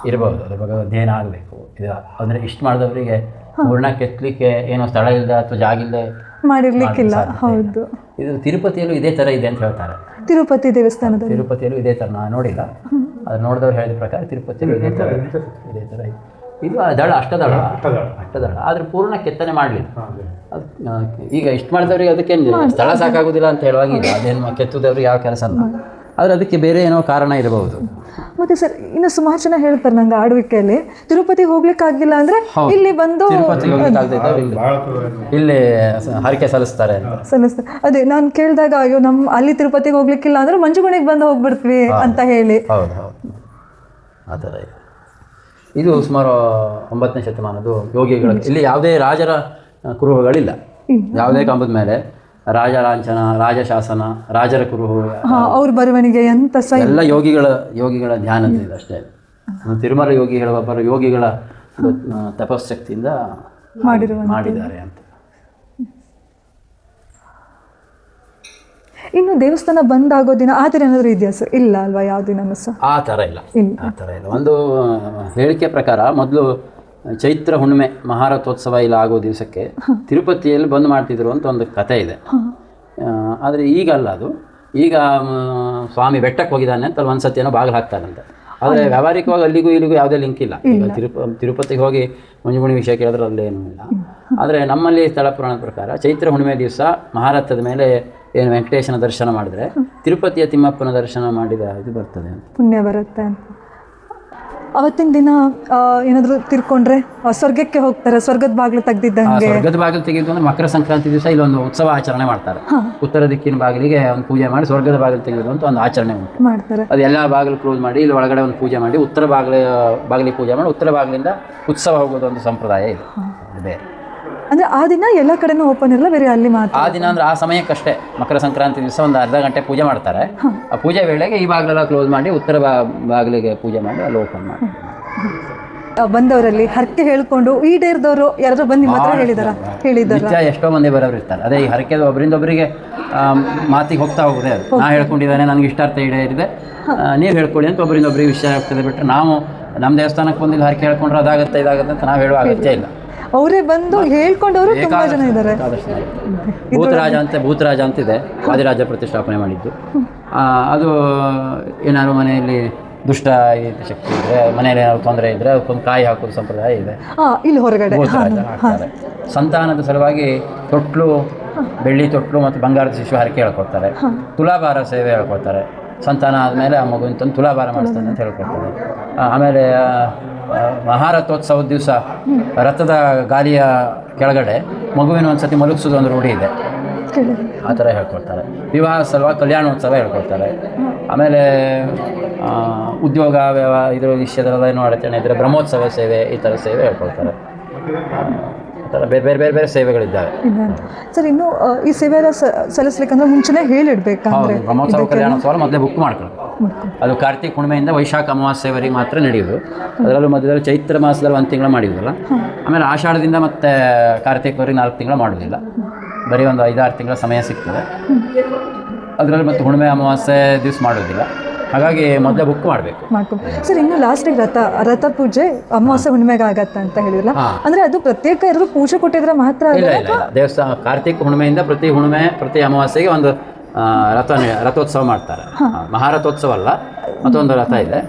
Speaker 2: ಇರಬಹುದು ಅದ್ರ ಬಗ್ಗೆ ಅಧ್ಯಯನ ಆಗಬೇಕು? ಇದು ಅಂದರೆ ಇಷ್ಟು ಮಾಡಿದವರಿಗೆ ಪೂರ್ಣ ಕೆತ್ತಲಿಕ್ಕೆ ಏನೋ ಸ್ಥಳ ಇಲ್ಲದೆ ಅಥವಾ ಜಾಗ ಇಲ್ಲದೆ
Speaker 1: ಮಾಡಿರ್ಲಿಕ್ಕಿಲ್ಲ. ಹೌದು.
Speaker 2: ಇದು ತಿರುಪತಿಯಲ್ಲೂ ಇದೇ ಥರ ಇದೆ ಅಂತ ಹೇಳ್ತಾರೆ.
Speaker 1: ತಿರುಪತಿ ದೇವಸ್ಥಾನ
Speaker 2: ತಿರುಪತಿಯಲ್ಲೂ ಇದೇ ಥರ ನಾನು ನೋಡಿಲ್ಲ. ಅದು ನೋಡಿದವ್ರು ಹೇಳಿದ ಪ್ರಕಾರ ತಿರುಪತಿಯಲ್ಲೂ ಇದೇ ಥರ ಇದೆ. ಇದೇ ಥರ ಇದೆ. ಇದು ದಳ ಅಷ್ಟದಳ. ಅಷ್ಟದಳ. ಆದರೆ ಪೂರ್ಣ ಕೆತ್ತನೆ ಮಾಡಲಿಲ್ಲ. ಅದು. ಈಗ ಇಷ್ಟು ಮಾಡಿದವ್ರಿಗೆ ಅದಕ್ಕೆ ಸ್ಥಳ ಸಾಕಾಗೋದಿಲ್ಲ ಅಂತ ಹೇಳುವಾಗಿಲ್ಲ ಅದೇನು ಕೆತ್ತದವ್ರಿಗೆ ಯಾವ ಕೆಲಸ ಅಲ್ಲ ಆದರೆ ಅದಕ್ಕೆ ಬೇರೆ ಏನೋ ಕಾರಣ ಇರಬಹುದು.
Speaker 1: ಮತ್ತೆ ಸರ್ ಇನ್ನು ಸುಮಾರು ಜನ ಹೇಳ್ತಾರೆ ನಂಗೆ ಆಡುವಿಕೆಯಲ್ಲಿ ತಿರುಪತಿ ಹೋಗ್ಲಿಕ್ಕಾಗಿಲ್ಲ ಅಂದ್ರೆ ಇಲ್ಲಿ ಬಂದು
Speaker 2: ಇಲ್ಲಿ ಹರಕೆ ಸಲ್ಲಿಸ್ತಾರೆ ಅಂತ.
Speaker 1: ಸಲ್ಲಿಸ್ತಾರೆ ಅದೇ ನಾನು ಕೇಳಿದಾಗ ಅಯ್ಯೋ ನಮ್ಮ ಅಲ್ಲಿ ತಿರುಪತಿಗೆ ಹೋಗ್ಲಿಕ್ಕಿಲ್ಲ ಅಂದ್ರೆ ಮಂಜುಗುಣಿಗೆ ಬಂದು ಹೋಗ್ಬಿಡ್ತೀವಿ ಅಂತ ಹೇಳಿ.
Speaker 2: ಹೌದು ಹೌದು. ಆ ಥರ ಇದೆ ಸುಮಾರು ಒಂಬತ್ತನೇ ಶತಮಾನದ್ದು ಯೋಗಿಗಳ ಇಲ್ಲಿ ಯಾವುದೇ ರಾಜರ ಕುರುಹುಗಳಿಲ್ಲ. ಯಾವುದೇ ಕಂಬದ ಮೇಲೆ ರಾಜ ಲಾಂಛನ ರಾಜಶಾಸನ ರಾಜರ ಕುರುಹು
Speaker 1: ಅವ್ರ ಬರವಣಿಗೆ ಎಂತ
Speaker 2: ಎಲ್ಲ ಯೋಗಿಗಳ ಯೋಗಿಗಳ ಧ್ಯಾನದಿಂದ ಅಷ್ಟೇ. ತಿರುಮಲ ಹೇಳುವ ಒಬ್ಬರು ಯೋಗಿಗಳ ತಪಶ್ಶಕ್ತಿಯಿಂದ ಮಾಡಿದ್ದಾರೆ ಅಂತ.
Speaker 1: ಇನ್ನು ದೇವಸ್ಥಾನ ಬಂದ್ ಆಗೋ ದಿನ ಆ ಥರ ಏನಾದರೂ ಇದೆಯಾ ಸರ್? ಇಲ್ಲ ಅಲ್ವಾ ಯಾವ ದಿನ ಸಹ
Speaker 2: ಆ ಥರ ಇಲ್ಲ.
Speaker 1: ಇಲ್ಲ.
Speaker 2: ಆ ಥರ ಇಲ್ಲ. ಒಂದು ಹೇಳಿಕೆ ಪ್ರಕಾರ ಮೊದಲು ಚೈತ್ರ ಹುಣ್ಣಿಮೆ ಮಹಾರಥೋತ್ಸವ ಇಲ್ಲ ಆಗೋ ದಿವಸಕ್ಕೆ ತಿರುಪತಿಯಲ್ಲಿ ಬಂದ್ ಮಾಡ್ತಿದ್ರು ಅಂತ ಒಂದು ಕತೆ ಇದೆ. ಆದರೆ ಈಗ ಅಲ್ಲ ಅದು. ಈಗ ಸ್ವಾಮಿ ಬೆಟ್ಟಕ್ಕೆ ಹೋಗಿದ್ದಾನೆ ಅಂತ ಅಲ್ಲಿ ಒಂದ್ಸತಿ ಏನೋ ಬಾಗಿಲು ಹಾಕ್ತಾರಂತೆ ಆದರೆ ವ್ಯಾವಹಾರಿಕವಾಗಿ ಅಲ್ಲಿಗೂ ಇಲ್ಲಿಗೂ ಯಾವುದೇ ಲಿಂಕ್ ಇಲ್ಲ. ಈಗ ತಿರುಪ ತಿರುಪತಿಗೆ ಹೋಗಿ ಮಂಜುಮುಣಿ ವಿಷಯ ಕೇಳಿದ್ರೆ ಅಲ್ಲೇನೂ ಇಲ್ಲ. ಆದರೆ ನಮ್ಮಲ್ಲಿ ಸ್ಥಳ ಪುರಾಣದ ಪ್ರಕಾರ ಚೈತ್ರ ಹುಣ್ಣಿಮೆ ದಿವಸ ಮಹಾರಥದ ಮೇಲೆ ಏನು ವೆಂಕಟೇಶನ ದರ್ಶನ ಮಾಡಿದ್ರೆ ತಿರುಪತಿಯ ತಿಮ್ಮಪ್ಪನ ದರ್ಶನ ಮಾಡಿದ ಇದು ಬರ್ತದೆ
Speaker 1: ಪುಣ್ಯ ಬರುತ್ತೆ ಅಂತ. ಅವತ್ತಿನ ದಿನ ಏನಾದರೂ ತಿರ್ಕೊಂಡ್ರೆ ಸ್ವರ್ಗಕ್ಕೆ ಹೋಗ್ತಾರೆ ಸ್ವರ್ಗದ ಬಾಗಿಲು ತೆಗೆದಿದ್ದಂಗೆ.
Speaker 2: ಸ್ವರ್ಗದ ಬಾಗಿಲು ತೆಗೆದು ಅಂದ್ರೆ ಮಕರ ಸಂಕ್ರಾಂತಿ ದಿವಸ ಇಲ್ಲೊಂದು ಉತ್ಸವ ಆಚರಣೆ ಮಾಡ್ತಾರೆ. ಉತ್ತರ ದಿಕ್ಕಿನ ಬಾಗಿಲಿಗೆ ಒಂದು ಪೂಜೆ ಮಾಡಿ ಸ್ವರ್ಗದ ಬಾಗಿಲು ತೆಗೆದು ಅಂತ ಒಂದು ಆಚರಣೆ ಉಂಟು.
Speaker 1: ಮಾಡ್ತಾರೆ.
Speaker 2: ಅದೆಲ್ಲ ಎಲ್ಲ ಬಾಗಿಲು ಕ್ಲೋಸ್ ಮಾಡಿ ಇಲ್ಲಿ ಒಳಗಡೆ ಒಂದು ಪೂಜೆ ಮಾಡಿ ಉತ್ತರ ಬಾಗಿಲ ಬಾಗಿಲಿಗೆ ಪೂಜೆ ಮಾಡಿ ಉತ್ತರ ಬಾಗಿಲಿಂದ ಉತ್ಸವ ಹೋಗೋದು ಒಂದು ಸಂಪ್ರದಾಯ ಇದೆ. ಅದು. ಬೇರೆ
Speaker 1: ಅಂದ್ರೆ ಆ ದಿನ ಎಲ್ಲ ಕಡೆನೂ ಓಪನ್ ಇರಲ್ಲ ಬೇರೆ ಅಲ್ಲಿ ಮಾತ್ರ?
Speaker 2: ಆ ದಿನ ಅಂದ್ರೆ ಆ ಸಮಯಕ್ಕಷ್ಟೇ ಮಕರ ಸಂಕ್ರಾಂತಿ ದಿವಸ ಒಂದು ಅರ್ಧ ಗಂಟೆ ಪೂಜೆ ಮಾಡ್ತಾರೆ. ಆ ಪೂಜೆ ವೇಳೆಗೆ ಈ ಬಾಗಿಲೆಲ್ಲ ಕ್ಲೋಸ್ ಮಾಡಿ ಉತ್ತರ ಬಾ ಬಾಗಿಲಿಗೆ ಪೂಜೆ ಮಾಡಿ ಅಲ್ಲಿ ಓಪನ್ ಮಾಡಿ.
Speaker 1: ಆ, ಬಂದವರಲ್ಲಿ ಹರಕೆ ಹೇಳ್ಕೊಂಡು ಈಡೇರ್ದವರು ಯಾರಾದ್ರೂ ಬಂದು ನಿಮ್ಮ ಹತ್ರ ಹೇಳಿದಾರ? ಹೇಳಿದಾರ?
Speaker 2: ನಿತ್ಯ ಎಷ್ಟೋ ಮಂದಿ ಬರೋರು ಇರ್ತಾರೆ. ಅದೇ ಈ ಹರಕೆ ಒಬ್ಬರಿಂದ ಒಬ್ಬರಿಗೆ ಮಾತಿಗೆ ಹೋಗ್ತಾ ಹೋಗಿದೆ ಅದು. ನಾ ಹೇಳ್ಕೊಂಡಿದ್ದಾನೆ ನನಗೆ ಇಷ್ಟಾರ್ಥ ಈಡೇರಿದೆ. ನೀವು ಹೇಳ್ಕೊಳ್ಳಿ ಅಂತ ಒಬ್ಬರಿಂದ ಒಬ್ಬರಿಗೆ ವಿಷಯ ಆಗ್ತದೆ ಬಿಟ್ಟರೆ ನಾವು ನಮ್ಮ ದೇವಸ್ಥಾನಕ್ಕೆ ಬಂದಿಲ್ಲ ಇಲ್ಲಿ ಹರಕೆ ಹೇಳ್ಕೊಂಡ್ರೆ ಅದಾಗುತ್ತೆ ಇದಾಗುತ್ತೆ ಅಂತ ನಾವು ಹೇಳುವ ಅಗತ್ಯ ಇಲ್ಲ.
Speaker 1: ಅವರೇ ಬಂದು ಹೇಳ್ಕೊಂಡವರು ತುಂಬಾ ಜನ ಇದ್ದಾರೆ.
Speaker 2: ಭೂತರಾಜ ಅಂತ ಭೂತರಾಜ ಅಂತಿದೆ ಆದಿರಾಜ ಪ್ರತಿಷ್ಠಾಪನೆ ಮಾಡಿದ್ದು. ಆ, ಅದು ಏನಾದ್ರು ಮನೆಯಲ್ಲಿ ದುಷ್ಟ ಶಕ್ತಿ ಇದ್ರೆ ಮನೆಯಲ್ಲಿ ಏನಾದ್ರು ತೊಂದರೆ ಇದ್ರೆ ಅದಕ್ಕೊಂದು ಕಾಯಿ ಹಾಕೋದು ಸಂಪ್ರದಾಯ ಇದೆ.
Speaker 1: ಇಲ್ಲಿ ಹೊರಗಡೆ.
Speaker 2: ಸಂತಾನದ ಸಲುವಾಗಿ ತೊಟ್ಲು ಬೆಳ್ಳಿ ತೊಟ್ಲು ಮತ್ತು ಬಂಗಾರದ ಶಿಶು ಹರಕೆ ಹೇಳ್ಕೊಡ್ತಾರೆ. ತುಲಾಭಾರ ಸೇವೆ ಹೇಳ್ಕೊಡ್ತಾರೆ. ಸಂತಾನ ಆದಮೇಲೆ ಆ ಮಗುವಿನ ತಂದು ತುಲಾಭಾರ ಮಾಡಿಸ್ತಾನೆ ಅಂತ ಹೇಳ್ಕೊಡ್ತಾರೆ ಆಮೇಲೆ ಮಹಾರಥೋತ್ಸವದ ದಿವಸ ರಥದ ಗಾಲಿಯ ಕೆಳಗಡೆ ಮಗುವಿನ ಒಂದು ಸತಿ ಮಲಗಿಸೋದು ಒಂದು ರೂಢಿ ಇದೆ. ಆ ಥರ ಹೇಳ್ಕೊಡ್ತಾರೆ. ವಿವಾಹ ಸಲುವಾಗಿ ಕಲ್ಯಾಣೋತ್ಸವ ಹೇಳ್ಕೊಡ್ತಾರೆ. ಆಮೇಲೆ ಉದ್ಯೋಗ, ವ್ಯವ, ಇದ್ರ ವಿಷಯದಲ್ಲ ಏನು ಅಡಚಣೆ ಇದ್ದರೆ ಬ್ರಹ್ಮೋತ್ಸವ ಸೇವೆ, ಈ ಥರ ಸೇವೆ ಹೇಳ್ಕೊಡ್ತಾರೆ. ಥರ ಬೇರೆ ಬೇರೆ ಬೇರೆ ಬೇರೆ ಸೇವೆಗಳಿದ್ದಾವೆ
Speaker 1: ಸರ್ ಇನ್ನು ಈ ಸೇವೆ ಎಲ್ಲ ಸಲ್ಲಿಸ್ಬೇಕಂದ್ರೆ ಮುಂಚೆನೇ ಹೇಳಿಡ್ಬೇಕಂದ್ರೆ
Speaker 2: ಬ್ರಹ್ಮೋತ್ಸವ ಕಲ್ಯಾಣೋತ್ಸವ ಮೊದಲೇ ಬುಕ್ ಮಾಡ್ಕೊಳ್ಳಿ ಅದು ಕಾರ್ತಿಕ್ ಹುಣ್ಣಿಮೆಯಿಂದ ವೈಶಾಖ ಅಮಾವಾಸ್ಯವರೆಗೆ ಮಾತ್ರ ನಡೆಯುವುದು. ಅದರಲ್ಲೂ ಮಧ್ಯದಲ್ಲಿ ಚೈತ್ರ ಮಾಸದಲ್ಲಿ ಒಂದು ತಿಂಗಳು ಮಾಡಿದ್ವಲ್ಲ ಆಮೇಲೆ ಆಷಾಢದಿಂದ ಮತ್ತೆ ಕಾರ್ತಿಕ್ವರೆಗೆ ನಾಲ್ಕು ತಿಂಗಳು ಮಾಡೋದಿಲ್ಲ ಬರೀ ಒಂದು ಐದಾರು ತಿಂಗಳ ಸಮಯ ಸಿಗ್ತದೆ. ಅದರಲ್ಲಿ ಮತ್ತು ಹುಣ್ಣಿಮೆ ಅಮಾವಾಸ್ಯೆ ದಿವಸ ಮಾಡೋದಿಲ್ಲ ಹಾಗಾಗಿ ಮೊದಲೇ ಬುಕ್ ಮಾಡಬೇಕು.
Speaker 1: ಮಾಡ್ಕೊಂಡು ಸರ್ ಇನ್ನು ಲಾಸ್ಟಿಗೆ ರಥ ರಥ ಪೂಜೆ ಅಮಾವಾಸ್ಯೆ ಹುಣ್ಣಿಮೆಗೆ ಆಗತ್ತೆ ಅಂತ ಹೇಳಿದ್ರಲ್ಲ. ಅಂದ್ರೆ ಅದು ಪ್ರತ್ಯೇಕ ಎಲ್ಲರೂ ಪೂಜೆ ಕೊಟ್ಟಿದ್ರೆ ಮಾತ್ರ
Speaker 2: ಇಲ್ಲ
Speaker 1: ಅಲ್ಲ
Speaker 2: ಇಲ್ಲ ದೇವಸ್ಥಾನ ಕಾರ್ತಿಕ್ ಹುಣ್ಣಿಮೆಯಿಂದ ಪ್ರತಿ ಹುಣ್ಣಿಮೆ ಪ್ರತಿ ಅಮಾವಾಸ್ಯೆಗೆ ಒಂದು ರಥ ರಥೋತ್ಸವ ಮಾಡ್ತಾರೆ. ಮಹಾರಥೋತ್ಸವ ಅಲ್ಲ ಮತ್ತೊಂದು ರಥ ಇದೆ.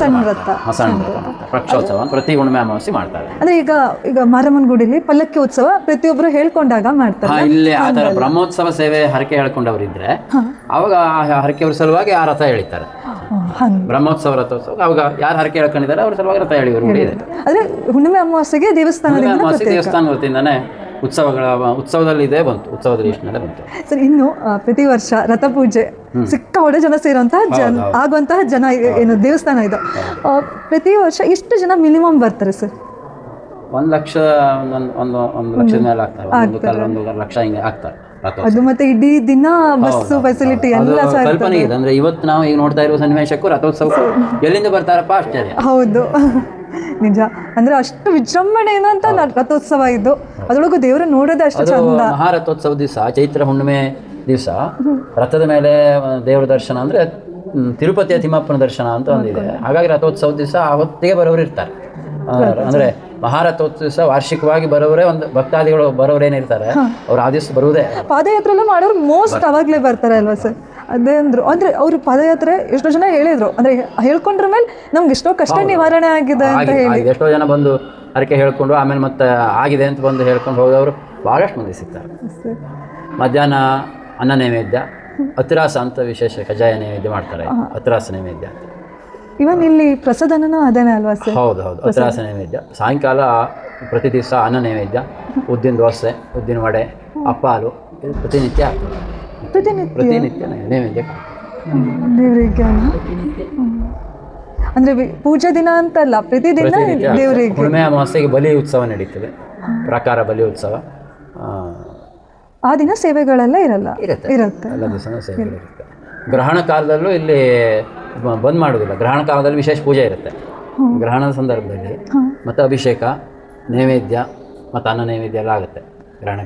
Speaker 1: ಸಣ್ಣ
Speaker 2: ವ್ರತ. ಸಣ್ಣ ಪಕ್ಷೋತ್ಸವ ಪ್ರತಿ ಹುಣ್ಣಿಮೆ ಅಮಾವಾಸ್ಯೆ ಮಾಡ್ತಾರೆ.
Speaker 1: ಅಂದ್ರೆ ಈಗ ಈಗ ಮಾರಮ್ಮನ ಗುಡಿಲಿ ಪಲ್ಲಕ್ಕಿ ಉತ್ಸವ ಪ್ರತಿಯೊಬ್ಬರು ಹೇಳ್ಕೊಂಡಾಗ ಮಾಡ್ತಾರೆ.
Speaker 2: ಇಲ್ಲಿ ಆ ಥರ ಬ್ರಹ್ಮೋತ್ಸವ ಸೇವೆ ಹರಕೆ ಹೇಳ್ಕೊಂಡವರಿದ್ರೆ ಅವಾಗ ಆ ಹರಕೆಯವ್ರ ಸಲುವಾಗಿ ಆ ರಥ ಎಳಿತಾರೆ. ಬ್ರಹ್ಮೋತ್ಸವ ರಥೋತ್ಸವ ಅವಾಗ ಯಾರು ಹರಕೆ ಹೇಳ್ಕೊಂಡಿದ್ದಾರೆ ಅವ್ರ ಸಲುವಾಗಿ ರಥ ಎಳಿಯೋರು ಇದೆ
Speaker 1: ಅಂದ್ರೆ ಹುಣ್ಣಿಮೆ ಅಮಾವಾಸ್ಯೆಗೆ
Speaker 2: ದೇವಸ್ಥಾನ
Speaker 1: ದೇವಸ್ಥಾನದಿಂದ
Speaker 2: ದೇವಸ್ಥಾನ ವತಿಯಿಂದಾನೇ ಉತ್ಸವಗಳ ಉತ್ಸವದಲ್ಲಿ ಇದೆ ಬಂತು ಉತ್ಸವದ ಲಿಸ್ಟ್ನಲ್ಲೇ ಬಂತು?
Speaker 1: ಸರ್ ಇನ್ನು ಪ್ರತಿ ವರ್ಷ ರಥ ಪೂಜೆ ಸಿಕ್ಕ ಹೊಡೆ ಜನ ಸೇರುವಂತಹ ಜನ ಆಗುವಂತಹ ಜನ ಏನು ದೇವಸ್ಥಾನ ಇದು. ಪ್ರತಿ ವರ್ಷ ಎಷ್ಟು ಜನ ಮಿನಿಮಮ್ ಬರ್ತಾರೆ ಸರ್?
Speaker 2: ಒಂದು ಲಕ್ಷ ಒಂದು ಒಂದು ಲಕ್ಷದ ಮೇಲೆ ಆಗ್ತಾರೆ. ಒಂದು ಕಾಲ ಒಂದು ಲಕ್ಷ ಹಿಂಗೆ ಆಗ್ತಾರೆ
Speaker 1: ಅದು ಮತ್ತೆ ಇಡೀ ದಿನ ಬಸ್ ಫೆಸಿಲಿಟಿ ಎಲ್ಲ
Speaker 2: ಕಲ್ಪನೆ ಇದೆ. ಅಂದ್ರೆ ಇವತ್ತು ನಾವು ಈಗ ನೋಡ್ತಾ ಇರುವ ಸನ್ನಿವೇಶಕ್ಕೂ ರಥೋತ್ಸವ ಎಲ್ಲಿಂದ ಬರ್ತಾರಪ್ಪ? ಅಷ್ಟೇ
Speaker 1: ಹೌದು. ನಿಜ. ಅಂದ್ರೆ ಅಷ್ಟು ವಿಜೃಂಭಣೆ ಅಂತ ನ- ರಥೋತ್ಸವ ಇದು. ಅದ್ರೊಳಗೂ ದೇವರ ನೋಡೋದೇ ಅಷ್ಟು ಚಂದ.
Speaker 2: ಮಹಾರಥೋತ್ಸವ ದಿವಸ ಚೈತ್ರ ಹುಣ್ಣಿಮೆ ದಿವಸ ರಥದ ಮೇಲೆ ದೇವರ ದರ್ಶನ ಅಂದ್ರೆ ತಿರುಪತಿಯ ತಿಮ್ಮಪ್ಪನ ದರ್ಶನ ಅಂತ ಒಂದಿದೆ ಹಾಗಾಗಿ ರಥೋತ್ಸವ ದಿವಸ ಆ ಹೊತ್ತಿಗೆ ಬರೋರು ಇರ್ತಾರೆ. ಅಂದ್ರೆ ಮಹಾರಥೋತ್ಸವ ದಿವಸ ವಾರ್ಷಿಕವಾಗಿ ಬರೋರೇ ಒಂದು ಭಕ್ತಾದಿಗಳು ಬರೋರೇನಿರ್ತಾರೆ ಅವ್ರು ಆ ದಿವಸ ಬರುವುದೇ
Speaker 1: ಪಾದಯಾತ್ರೆ ಮಾಡೋರು ಮೋಸ್ಟ್ ಅವಾಗ್ಲೇ ಬರ್ತಾರೆ ಅಲ್ವಾ ಸರ್? ಅದೇ ಅಂದರು. ಅಂದರೆ ಅವರು ಪಾದಯಾತ್ರೆ ಎಷ್ಟೋ ಜನ ಹೇಳಿದ್ರು. ಅಂದ್ರೆ ಹೇಳ್ಕೊಂಡ್ರ ಮೇಲೆ ನಮ್ಗೆ ಎಷ್ಟೋ ಕಷ್ಟ ನಿವಾರಣೆ ಆಗಿದೆ ಅಂತ ಹೇಳಿ.
Speaker 2: ಎಷ್ಟೋ ಜನ ಬಂದು ಅದಕ್ಕೆ ಹೇಳ್ಕೊಂಡು ಆಮೇಲೆ ಮತ್ತೆ ಆಗಿದೆ ಅಂತ ಬಂದು ಹೇಳ್ಕೊಂಡು ಹೋದವರು ಭಾಳಷ್ಟು ಮಂದಿ ಸಿಗ್ತಾರೆ. ಮಧ್ಯಾಹ್ನ ಅನ್ನ ನೈವೇದ್ಯ ಹತ್ತಿರಾಸ ಅಂತ ವಿಶೇಷ ಕಜಾಯ ನೈವೇದ್ಯ ಮಾಡ್ತಾರೆ. ಹತ್ತಿರಾಸ ನೈವೇದ್ಯ. ಅಂತ
Speaker 1: ಇವನ್ ಇಲ್ಲಿ ಪ್ರಸಾದನೂ ಅದೇನೇ ಅಲ್ವಾ ಸರ್?
Speaker 2: ಹೌದು ಹೌದು. ಹತ್ತಿರಾಸ ನೈವೇದ್ಯ. ಸಾಯಂಕಾಲ ಪ್ರತಿ ದಿವಸ ಅನ್ನ ನೈವೇದ್ಯ ಉದ್ದಿನ ದೋಸೆ ಉದ್ದಿನ ವಡೆ ಅಪ್ಪಾಲು ಇದು ಪ್ರತಿನಿತ್ಯ ಆಗ್ತದೆ.
Speaker 1: ಪ್ರತಿನಿತ್ಯ?
Speaker 2: ಪ್ರತಿನಿತ್ಯ ನೈವೇದ್ಯ
Speaker 1: ದೇವರಿಗೆ ಅಂದ್ರೆ ಪೂಜಾ ದಿನ ಅಂತಲ್ಲ ಪ್ರತಿದಿನ
Speaker 2: ಪ್ರತಿನಿತ್ಯ ಆಗ್ತದೆ.
Speaker 1: ದೇವರಿಗೆ?
Speaker 2: ಹುಣ್ಣಿಮೆ ಅಮಾವಾಸ್ಯೆಗೆ ಬಲಿ ಉತ್ಸವ ನಡೀತದೆ. ಪ್ರಕಾರ ಬಲಿ ಉತ್ಸವ. ಆ,
Speaker 1: ದಿನ ಸೇವೆಗಳೆಲ್ಲ ಇರಲ್ಲ?
Speaker 2: ಇರುತ್ತೆ.
Speaker 1: ಇರುತ್ತೆ.
Speaker 2: ಎಲ್ಲ ದಿವಸನೂ ಸೇವೆಗಳಿರುತ್ತೆ ಗ್ರಹಣ ಕಾಲದಲ್ಲೂ ಇಲ್ಲಿ ಬಂದ್ ಮಾಡೋದಿಲ್ಲ ಗ್ರಹಣ ಕಾಲದಲ್ಲಿ ವಿಶೇಷ ಪೂಜೆ ಇರುತ್ತೆ. ಗ್ರಹಣದ ಸಂದರ್ಭದಲ್ಲಿ ಮತ್ತು ಅಭಿಷೇಕ ನೈವೇದ್ಯ ಮತ್ತು ಅನ್ನ ನೈವೇದ್ಯ ಎಲ್ಲ ಆಗುತ್ತೆ. ಗ್ರಹಣ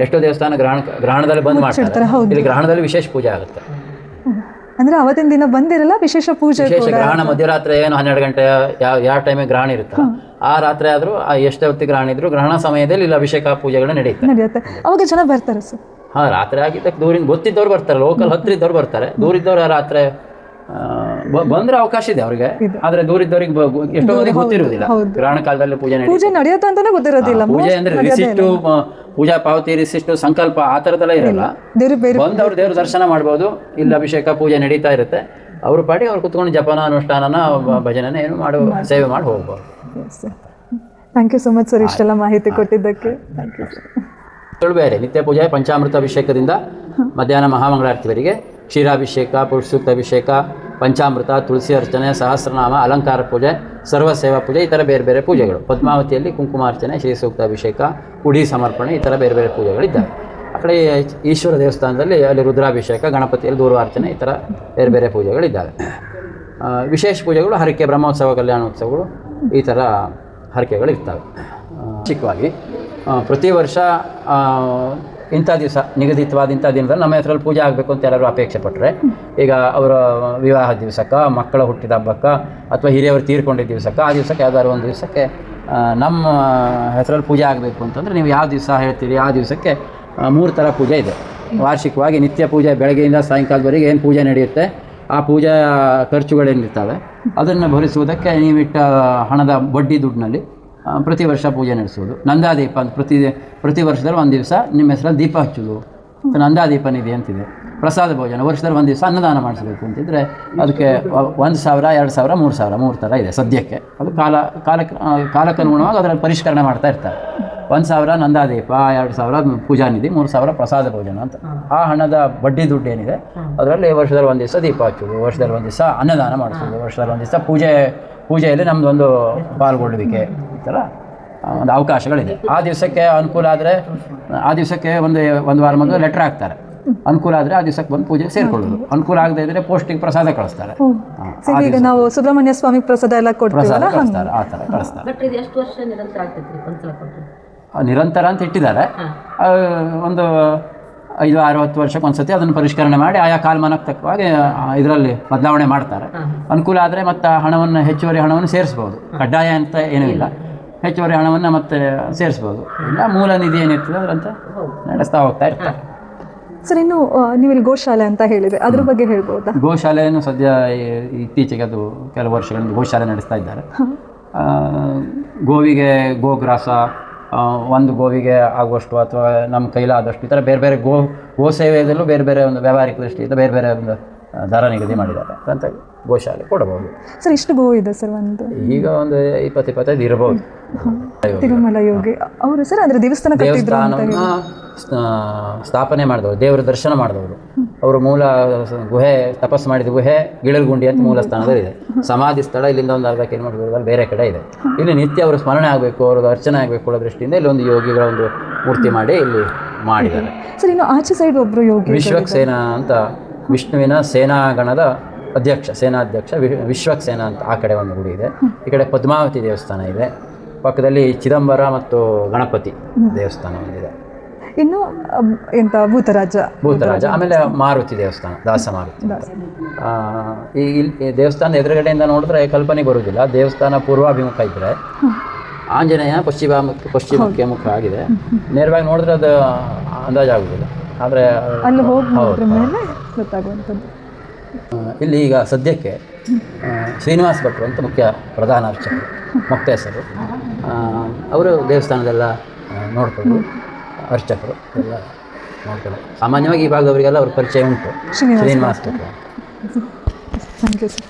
Speaker 2: ಎಷ್ಟೋ ದೇವಸ್ಥಾನ ಗ್ರಹಣ ಗ್ರಹಣದಲ್ಲಿ ಬಂದ್ ಮಾಡ್ತಾರೆ. ಇಲ್ಲಿ ಗ್ರಹಣದಲ್ಲಿ ವಿಶೇಷ ಪೂಜೆ ಆಗುತ್ತೆ.
Speaker 1: ಅಂದ್ರೆ ಅವತ್ತಿನ ದಿನ ಬಂದಿರಲ್ಲ ವಿಶೇಷ ಪೂಜೆ
Speaker 2: ವಿಶೇಷ ಗ್ರಹಣ ಮಧ್ಯರಾತ್ರಿ ಏನು ಹನ್ನೆರಡು ಗಂಟೆ ಯಾವ ಯಾವ ಟೈಮಿಗೆ ಗ್ರಹಣ ಇರುತ್ತೆ ಆ ರಾತ್ರಿ ಆದರೂ ಎಷ್ಟೇ ಹೊತ್ತಿಗೆ ಗ್ರಹಣ ಇದ್ರು ಗ್ರಹಣ ಸಮಯದಲ್ಲಿ ಇಲ್ಲಿ ಅಭಿಷೇಕ ಪೂಜೆಗಳು ನಡೆಯುತ್ತೆ.
Speaker 1: ನಡೆಯುತ್ತೆ. ಅವಾಗ ಜನ ಬರ್ತಾರೆ ಸರ್.
Speaker 2: ಹಾಂ ರಾತ್ರಿ ಆಗಿದ್ದಕ್ಕೆ ದೂರಿಂದ ಗೊತ್ತಿದ್ದವ್ರು ಬರ್ತಾರೆ ಲೋಕಲ್ ಹತ್ರ ಇದ್ದವ್ರು ಬರ್ತಾರೆ. ದೂರಿದ್ದವ್ರು ರಾತ್ರಿ ಆ, ಬಂದ್ರೆ ಅವಕಾಶ ಇದೆ ಅವ್ರಿಗೆ. ಆದ್ರೆ ದೂರ ಇದ್ದವ್ರಿಗೆ ಎಷ್ಟೋ ಮಂದಿಗೆ ಗೊತ್ತಿರುವುದಿಲ್ಲ. ಗ್ರಹಣ ಕಾಲದಲ್ಲಿ ಪೂಜೆ ನಡೆಯುತ್ತೆ
Speaker 1: ಪೂಜೆ ನಡೆಯುತ್ತೆ ಅಂತಾನೆ ಗೊತ್ತಿರೋದಿಲ್ಲ.
Speaker 2: ಪೂಜೆ ಅಂದ್ರೆ ರಿಸಿಸ್ಟು ಪೂಜಾ ಪಾವತಿ ರಿಸಿಸ್ಟು ಸಂಕಲ್ಪ ಆ ಥರದ್ದೆಲ್ಲ ಇರಲ್ಲ. ಬಂದವ್ರು ದೇವ್ರ ದರ್ಶನ ಮಾಡ್ಬೋದು ಇಲ್ಲ ಅಭಿಷೇಕ ಪೂಜೆ ನಡೀತಾ ಇರುತ್ತೆ. ಅವ್ರ ಪಾಡಿ ಅವ್ರು ಕುತ್ಕೊಂಡು ಜಪಾನ ಅನುಷ್ಠಾನನ ಭಜನೆ ಭಜನೆನ ಏನು ಮಾಡುವ ಸೇವೆ ಮಾಡಿ ಹೋಗ್ಬೋದು.
Speaker 1: Thank you so much sir ಇಷ್ಟೆಲ್ಲ ಮಾಹಿತಿ ಕೊಟ್ಟಿದ್ದಕ್ಕೆ. ಥ್ಯಾಂಕ್ ಯು ಸರ್
Speaker 2: ನಿತ್ಯ ಪೂಜೆ ಪಂಚಾಮೃತ ಅಭಿಷೇಕದಿಂದ ಮಧ್ಯಾಹ್ನ ಮಹಾಮಂಗಳಾರತಿವರೆಗೆ ಕ್ಷೀರಾಭಿಷೇಕ ಪುರುಷಸೂಕ್ತಾಭಿಷೇಕ ಪಂಚಾಮೃತ, ತುಳಸಿ ಅರ್ಚನೆ, ಸಹಸ್ರನಾಮ, ಅಲಂಕಾರ ಪೂಜೆ ಸರ್ವ ಸೇವಾ ಪೂಜೆ ಈ ಥರ ಬೇರೆ ಬೇರೆ ಪೂಜೆಗಳು. ಪದ್ಮಾವತಿಯಲ್ಲಿ ಕುಂಕುಮಾರ್ಚನೆ ಶ್ರೀ ಸೂಕ್ತ ಅಭಿಷೇಕ ಉಡಿ ಸಮರ್ಪಣೆ ಈ ಥರ ಬೇರೆ ಬೇರೆ ಪೂಜೆಗಳಿದ್ದಾವೆ. ಆ ಕಡೆ ಈಶ್ವರ ದೇವಸ್ಥಾನದಲ್ಲಿ ಅಲ್ಲಿ ರುದ್ರಾಭಿಷೇಕ, ಗಣಪತಿಯಲ್ಲಿ ದೂರ್ವಾರ್ಚನೆ ಈ ಥರ ಬೇರೆ ಬೇರೆ ಪೂಜೆಗಳಿದ್ದಾವೆ. ವಿಶೇಷ ಪೂಜೆಗಳು ಹರಕೆ, ಬ್ರಹ್ಮೋತ್ಸವ, ಕಲ್ಯಾಣೋತ್ಸವಗಳು ಈ ಥರ ಹರಕೆಗಳು ಇರ್ತವೆ ಚಿಕ್ಕವಾಗಿ ಪ್ರತಿ ವರ್ಷ ಇಂಥ ದಿವಸ, ನಿಗದಿತವಾದ ಇಂಥ ದಿನದಲ್ಲಿ ನಮ್ಮ ಹೆಸರಲ್ಲಿ ಪೂಜೆ ಆಗಬೇಕು ಅಂತ ಎಲ್ಲರೂ ಅಪೇಕ್ಷೆ ಪಟ್ಟರೆ ಈಗ ಅವರ ವಿವಾಹ ದಿವಸಕ್ಕೆ, ಮಕ್ಕಳ ಹುಟ್ಟಿದ ಹಬ್ಬಕ್ಕೆ, ಅಥವಾ ಹಿರಿಯವರು ತೀರ್ಕೊಂಡಿದ್ದ ದಿವಸಕ್ಕೆ, ಆ ದಿವಸಕ್ಕೆ ಯಾವ್ದಾದ್ರು ಒಂದು ದಿವಸಕ್ಕೆ ನಮ್ಮ ಹೆಸರಲ್ಲಿ ಪೂಜೆ ಆಗಬೇಕು ಅಂತಂದರೆ ನೀವು ಯಾವ ದಿವಸ ಹೇಳ್ತೀರಿ, ಆ ದಿವಸಕ್ಕೆ ಮೂರು ಥರ ಪೂಜೆ ಇದೆ. ವಾರ್ಷಿಕವಾಗಿ ನಿತ್ಯ ಪೂಜೆ, ಬೆಳಗ್ಗೆಯಿಂದ ಸಾಯಂಕಾಲದವರೆಗೆ ಏನು ಪೂಜೆ ನಡೆಯುತ್ತೆ, ಆ ಪೂಜಾ ಖರ್ಚುಗಳೇನಿರ್ತವೆ, ಅದನ್ನು ಭರಿಸುವುದಕ್ಕೆ ನೀವಿಟ್ಟ ಹಣದ ಬಡ್ಡಿ ದುಡ್ಡಿನಲ್ಲಿ ಪ್ರತಿ ವರ್ಷ ಪೂಜೆ ನಡೆಸೋದು ನಂದಾದೀಪ ಅಂತ ಪ್ರತಿ ಪ್ರತಿ ವರ್ಷದಲ್ಲಿ ಒಂದು ದಿವಸ ನಿಮ್ಮ ಹೆಸರಲ್ಲಿ ದೀಪ ಹಚ್ಚೋದು. ನಂದಾದೀಪ ನಿಧಿ ಅಂತಿದೆ. ಪ್ರಸಾದ ಭೋಜನ ವರ್ಷದಲ್ಲಿ ಒಂದು ದಿವಸ ಅನ್ನದಾನ ಮಾಡಿಸಬೇಕು ಅಂತಿದ್ರೆ ಅದಕ್ಕೆ ಒಂದು ಸಾವಿರ ಎರಡು ಸಾವಿರ ಮೂರು ಸಾವಿರ ಮೂರು ಥರ ಇದೆ ಸದ್ಯಕ್ಕೆ. ಅದು ಕಾಲ ಕಾಲಕ್ಕೆ ಆ, ಕಾಲಕ್ಕನುಗುಣವಾಗಿ ಅದರಲ್ಲಿ ಪರಿಷ್ಕರಣೆ ಮಾಡ್ತಾ ಇರ್ತಾರೆ. ಒಂದು ಸಾವಿರ ನಂದಾದೀಪ ಎರಡು ಸಾವಿರ ಪೂಜಾ ನಿಧಿ ಮೂರು ಸಾವಿರ ಪ್ರಸಾದ ಭೋಜನ ಅಂತ. ಆ ಹಣದ ಬಡ್ಡಿ ದುಡ್ಡು ಏನಿದೆ ಅದರಲ್ಲಿ ವರ್ಷದಲ್ಲಿ ಒಂದು ದಿವಸ ದೀಪ ಹಚ್ಚೋದು ವರ್ಷದಲ್ಲಿ ಒಂದು ದಿವಸ ಅನ್ನದಾನ ಮಾಡಿಸೋದು ವರ್ಷದಲ್ಲಿ ಒಂದು ದಿವಸ ಪೂಜೆ ಪೂಜೆಯಲ್ಲಿ ನಮ್ಮದೊಂದು ಪಾಲ್ಗೊಳ್ಳುವಿಕೆ. ಥರ ಒಂದು ಅವಕಾಶಗಳಿದೆ. ಆ ದಿವಸಕ್ಕೆ ಅನುಕೂಲ ಆದರೆ ಆ ದಿವಸಕ್ಕೆ ಒಂದು ಒಂದು ವಾರ ಮೊದಲು ಲೆಟ್ರ್ ಹಾಕ್ತಾರೆ. ಅನುಕೂಲ ಆದರೆ ಆ ದಿವಸಕ್ಕೆ ಬಂದು ಪೂಜೆ ಸೇರಿಕೊಳ್ಳೋದು. ಅನುಕೂಲ ಆಗದೇ ಇದ್ರೆ ಪೋಸ್ಟಿಗೆ ಪ್ರಸಾದ ಕಳಿಸ್ತಾರೆ.
Speaker 1: ಈಗ ನಾವು ಸುಬ್ರಹ್ಮಣ್ಯ ಸ್ವಾಮಿ ಪ್ರಸಾದ ಎಲ್ಲ
Speaker 2: ಪ್ರಸಾದ ಕಳಿಸ್ತಾರೆ ಆ ಥರ ಕಳಿಸ್ತಾರೆ.
Speaker 3: ಬಟ್ ಇದು ಎಷ್ಟು ವರ್ಷ ನಿರಂತರ
Speaker 2: ಅಂತ ಇಟ್ಟಿದ್ದಾರೆ. ಒಂದು ಐದು ಅರವತ್ತು ವರ್ಷಕ್ಕೆ ಒಂದ್ಸತಿ ಅದನ್ನು ಪರಿಷ್ಕರಣೆ ಮಾಡಿ ಆಯಾ ಕಾಲಮಾನಕ್ಕೆ ತಕ್ಕವಾಗಿ ಇದರಲ್ಲಿ ಬದಲಾವಣೆ ಮಾಡ್ತಾರೆ. ಅನುಕೂಲ ಆದರೆ ಮತ್ತು ಹಣವನ್ನು ಹೆಚ್ಚುವರಿ ಹಣವನ್ನು ಸೇರಿಸ್ಬೋದು. ಕಡ್ಡಾಯ ಅಂತ ಏನೂ ಇಲ್ಲ. ಹೆಚ್ಚುವರಿ ಹಣವನ್ನು ಮತ್ತೆ ಸೇರಿಸ್ಬೋದು. ಇಲ್ಲ ಮೂಲ ನಿಧಿ ಏನಿರ್ತದೆ ಅದರಂತೆ ನಡೆಸ್ತಾ ಹೋಗ್ತಾ ಇರ್ತಾರೆ.
Speaker 1: ಸರ್ ಇನ್ನು ನೀವು ಇಲ್ಲಿ ಗೋಶಾಲೆ ಅಂತ ಹೇಳಿದೆ ಅದ್ರ ಬಗ್ಗೆ ಹೇಳ್ಬೋದಾ?
Speaker 2: ಗೋಶಾಲೆಯನ್ನು ಸದ್ಯ ಇತ್ತೀಚೆಗೆ ಅದು ಕೆಲವು ವರ್ಷಗಳಿಂದ ಗೋಶಾಲೆ ನಡೆಸ್ತಾ ಇದ್ದಾರೆ. ಗೋವಿಗೆ ಗೋಗ್ರಾಸ ಒಂದು ಗೋವಿಗೆ ಆಗುವಷ್ಟು ಅಥವಾ ನಮ್ಮ ಕೈಲಾದಷ್ಟು ಈ ಥರ ಬೇರೆ ಬೇರೆ ಗೋ ಗೋ ಸೇವೆಯಲ್ಲೂ ಬೇರೆ ಬೇರೆ ಒಂದು ವ್ಯಾವಹಾರಿಕ ದೃಷ್ಟಿಯಿಂದ ಬೇರೆ ಬೇರೆ ಒಂದು ದರ ನಿಗದಿ ಮಾಡಿದ್ದಾರೆ ಅಂತ ಗೋಶಾಲೆ ಕೊಡಬಹುದು.
Speaker 1: ಸರ್ ಇಷ್ಟು ಗೋ ಇದೆ ಸರ್ ಒಂದು?
Speaker 2: ಈಗ ಒಂದು ಇಪ್ಪತ್ತು ಇಪ್ಪತ್ತೈದು ಇರಬಹುದು
Speaker 1: ತಿರುಮಲ ಯೋಗಿ. ಅವರು ಸರ್ ಅಂದರೆ ದೇವಸ್ಥಾನ
Speaker 2: ದೇವಸ್ಥಾನವನ್ನು ಸ್ಥಾಪನೆ ಮಾಡಿದವರು ದೇವರ ದರ್ಶನ ಮಾಡಿದವರು. ಅವರು ಮೂಲ ಗುಹೆ ತಪಸ್ಸು ಮಾಡಿದ ಗುಹೆ ಗಿಳಲ್ಗುಂಡಿ ಅಂತ ಮೂಲ ಸ್ಥಾನದಲ್ಲಿದೆ ಸಮಾಧಿ ಸ್ಥಳ ಇಲ್ಲಿಂದ ಒಂದು ಅರ್ಧ ಕಿಲೋಮೀಟರ್ ದೂರದಲ್ಲಿ ಬೇರೆ ಕಡೆ ಇದೆ. ಇಲ್ಲಿ ನಿತ್ಯ ಅವರು ಸ್ಮರಣೆ ಆಗಬೇಕು ಅವ್ರದ್ದು ಅರ್ಚನೆ ಆಗಬೇಕು ಅನ್ನೋ ದೃಷ್ಟಿಯಿಂದ ಇಲ್ಲಿ ಒಂದು ಯೋಗಿಗಳ ಒಂದು ಮೂರ್ತಿ ಮಾಡಿ ಇಲ್ಲಿ ಮಾಡಿದ್ದಾರೆ.
Speaker 1: ಸರ್ ಇನ್ನು ಆಚೆ ಸೈಡ್ ಒಬ್ರು ಯೋಗಿ
Speaker 2: ವಿಶ್ವಕ್ಸೇನಾ ಅಂತ ವಿಷ್ಣುವಿನ ಸೇನಾಗಣದ ಅಧ್ಯಕ್ಷ ಸೇನಾಧ್ಯಕ್ಷ ವಿಶ್ವಕ್ಸೇನ ವಿಶ್ವಕ್ ಸೇನಾ ಅಂತ ಆ ಕಡೆ ಒಂದು ಗುಡಿ ಇದೆ. ಈ ಕಡೆ ಪದ್ಮಾವತಿ ದೇವಸ್ಥಾನ ಇದೆ. ಪಕ್ಕದಲ್ಲಿ ಚಿದಂಬರ ಮತ್ತು ಗಣಪತಿ ದೇವಸ್ಥಾನ ಒಂದಿದೆ
Speaker 1: ಇನ್ನು ಎಂತ ಭೂತರಾಜ?
Speaker 2: ಭೂತರಾಜ ಆಮೇಲೆ ಮಾರುತಿ ದೇವಸ್ಥಾನ ದಾಸ ಮಾರುತಿ ಈ ಇಲ್ಲಿ ದೇವಸ್ಥಾನ ಎದುರುಗಡೆಯಿಂದ ನೋಡಿದ್ರೆ ಕಲ್ಪನೆ ಬರುವುದಿಲ್ಲ. ದೇವಸ್ಥಾನ ಪೂರ್ವಾಭಿಮುಖ ಇದ್ದರೆ ಆಂಜನೇಯ ಪಶ್ಚಿಮ ಪಶ್ಚಿಮಕ್ಕೆ ಮುಖ ಆಗಿದೆ. ನೇರವಾಗಿ ನೋಡಿದ್ರೆ ಅದು ಅಂದಾಜಾಗುವುದಿಲ್ಲ. ಆದರೆ
Speaker 1: ಅಲ್ಲಿ ಹೋಗಿ ನೋಡಿದ್ರ ಮೇಲೆ ಗೊತ್ತಾಗುವಂಥದ್ದು.
Speaker 2: ಇಲ್ಲಿ ಈಗ ಸದ್ಯಕ್ಕೆ ಶ್ರೀನಿವಾಸ್ ಭಟ್ರು ಅಂತ ಮುಖ್ಯ ಪ್ರಧಾನ ಅರ್ಚಕರು ಮುಕ್ತ ಹೆಸರು. ಅವರು ದೇವಸ್ಥಾನದೆಲ್ಲ ನೋಡ್ಕೊಂಡು ಅರ್ಚಕರು ಎಲ್ಲ ನೋಡ್ಕೊಂಡು. ಸಾಮಾನ್ಯವಾಗಿ ಈ ಭಾಗದವರಿಗೆಲ್ಲ ಅವ್ರ ಪರಿಚಯ ಉಂಟು.
Speaker 1: ಶ್ರೀನಿವಾಸ್
Speaker 2: ಶ್ರೀನಿವಾಸ್ ಭಟ್ರು
Speaker 1: ಥ್ಯಾಂಕ್ ಯು ಸರ್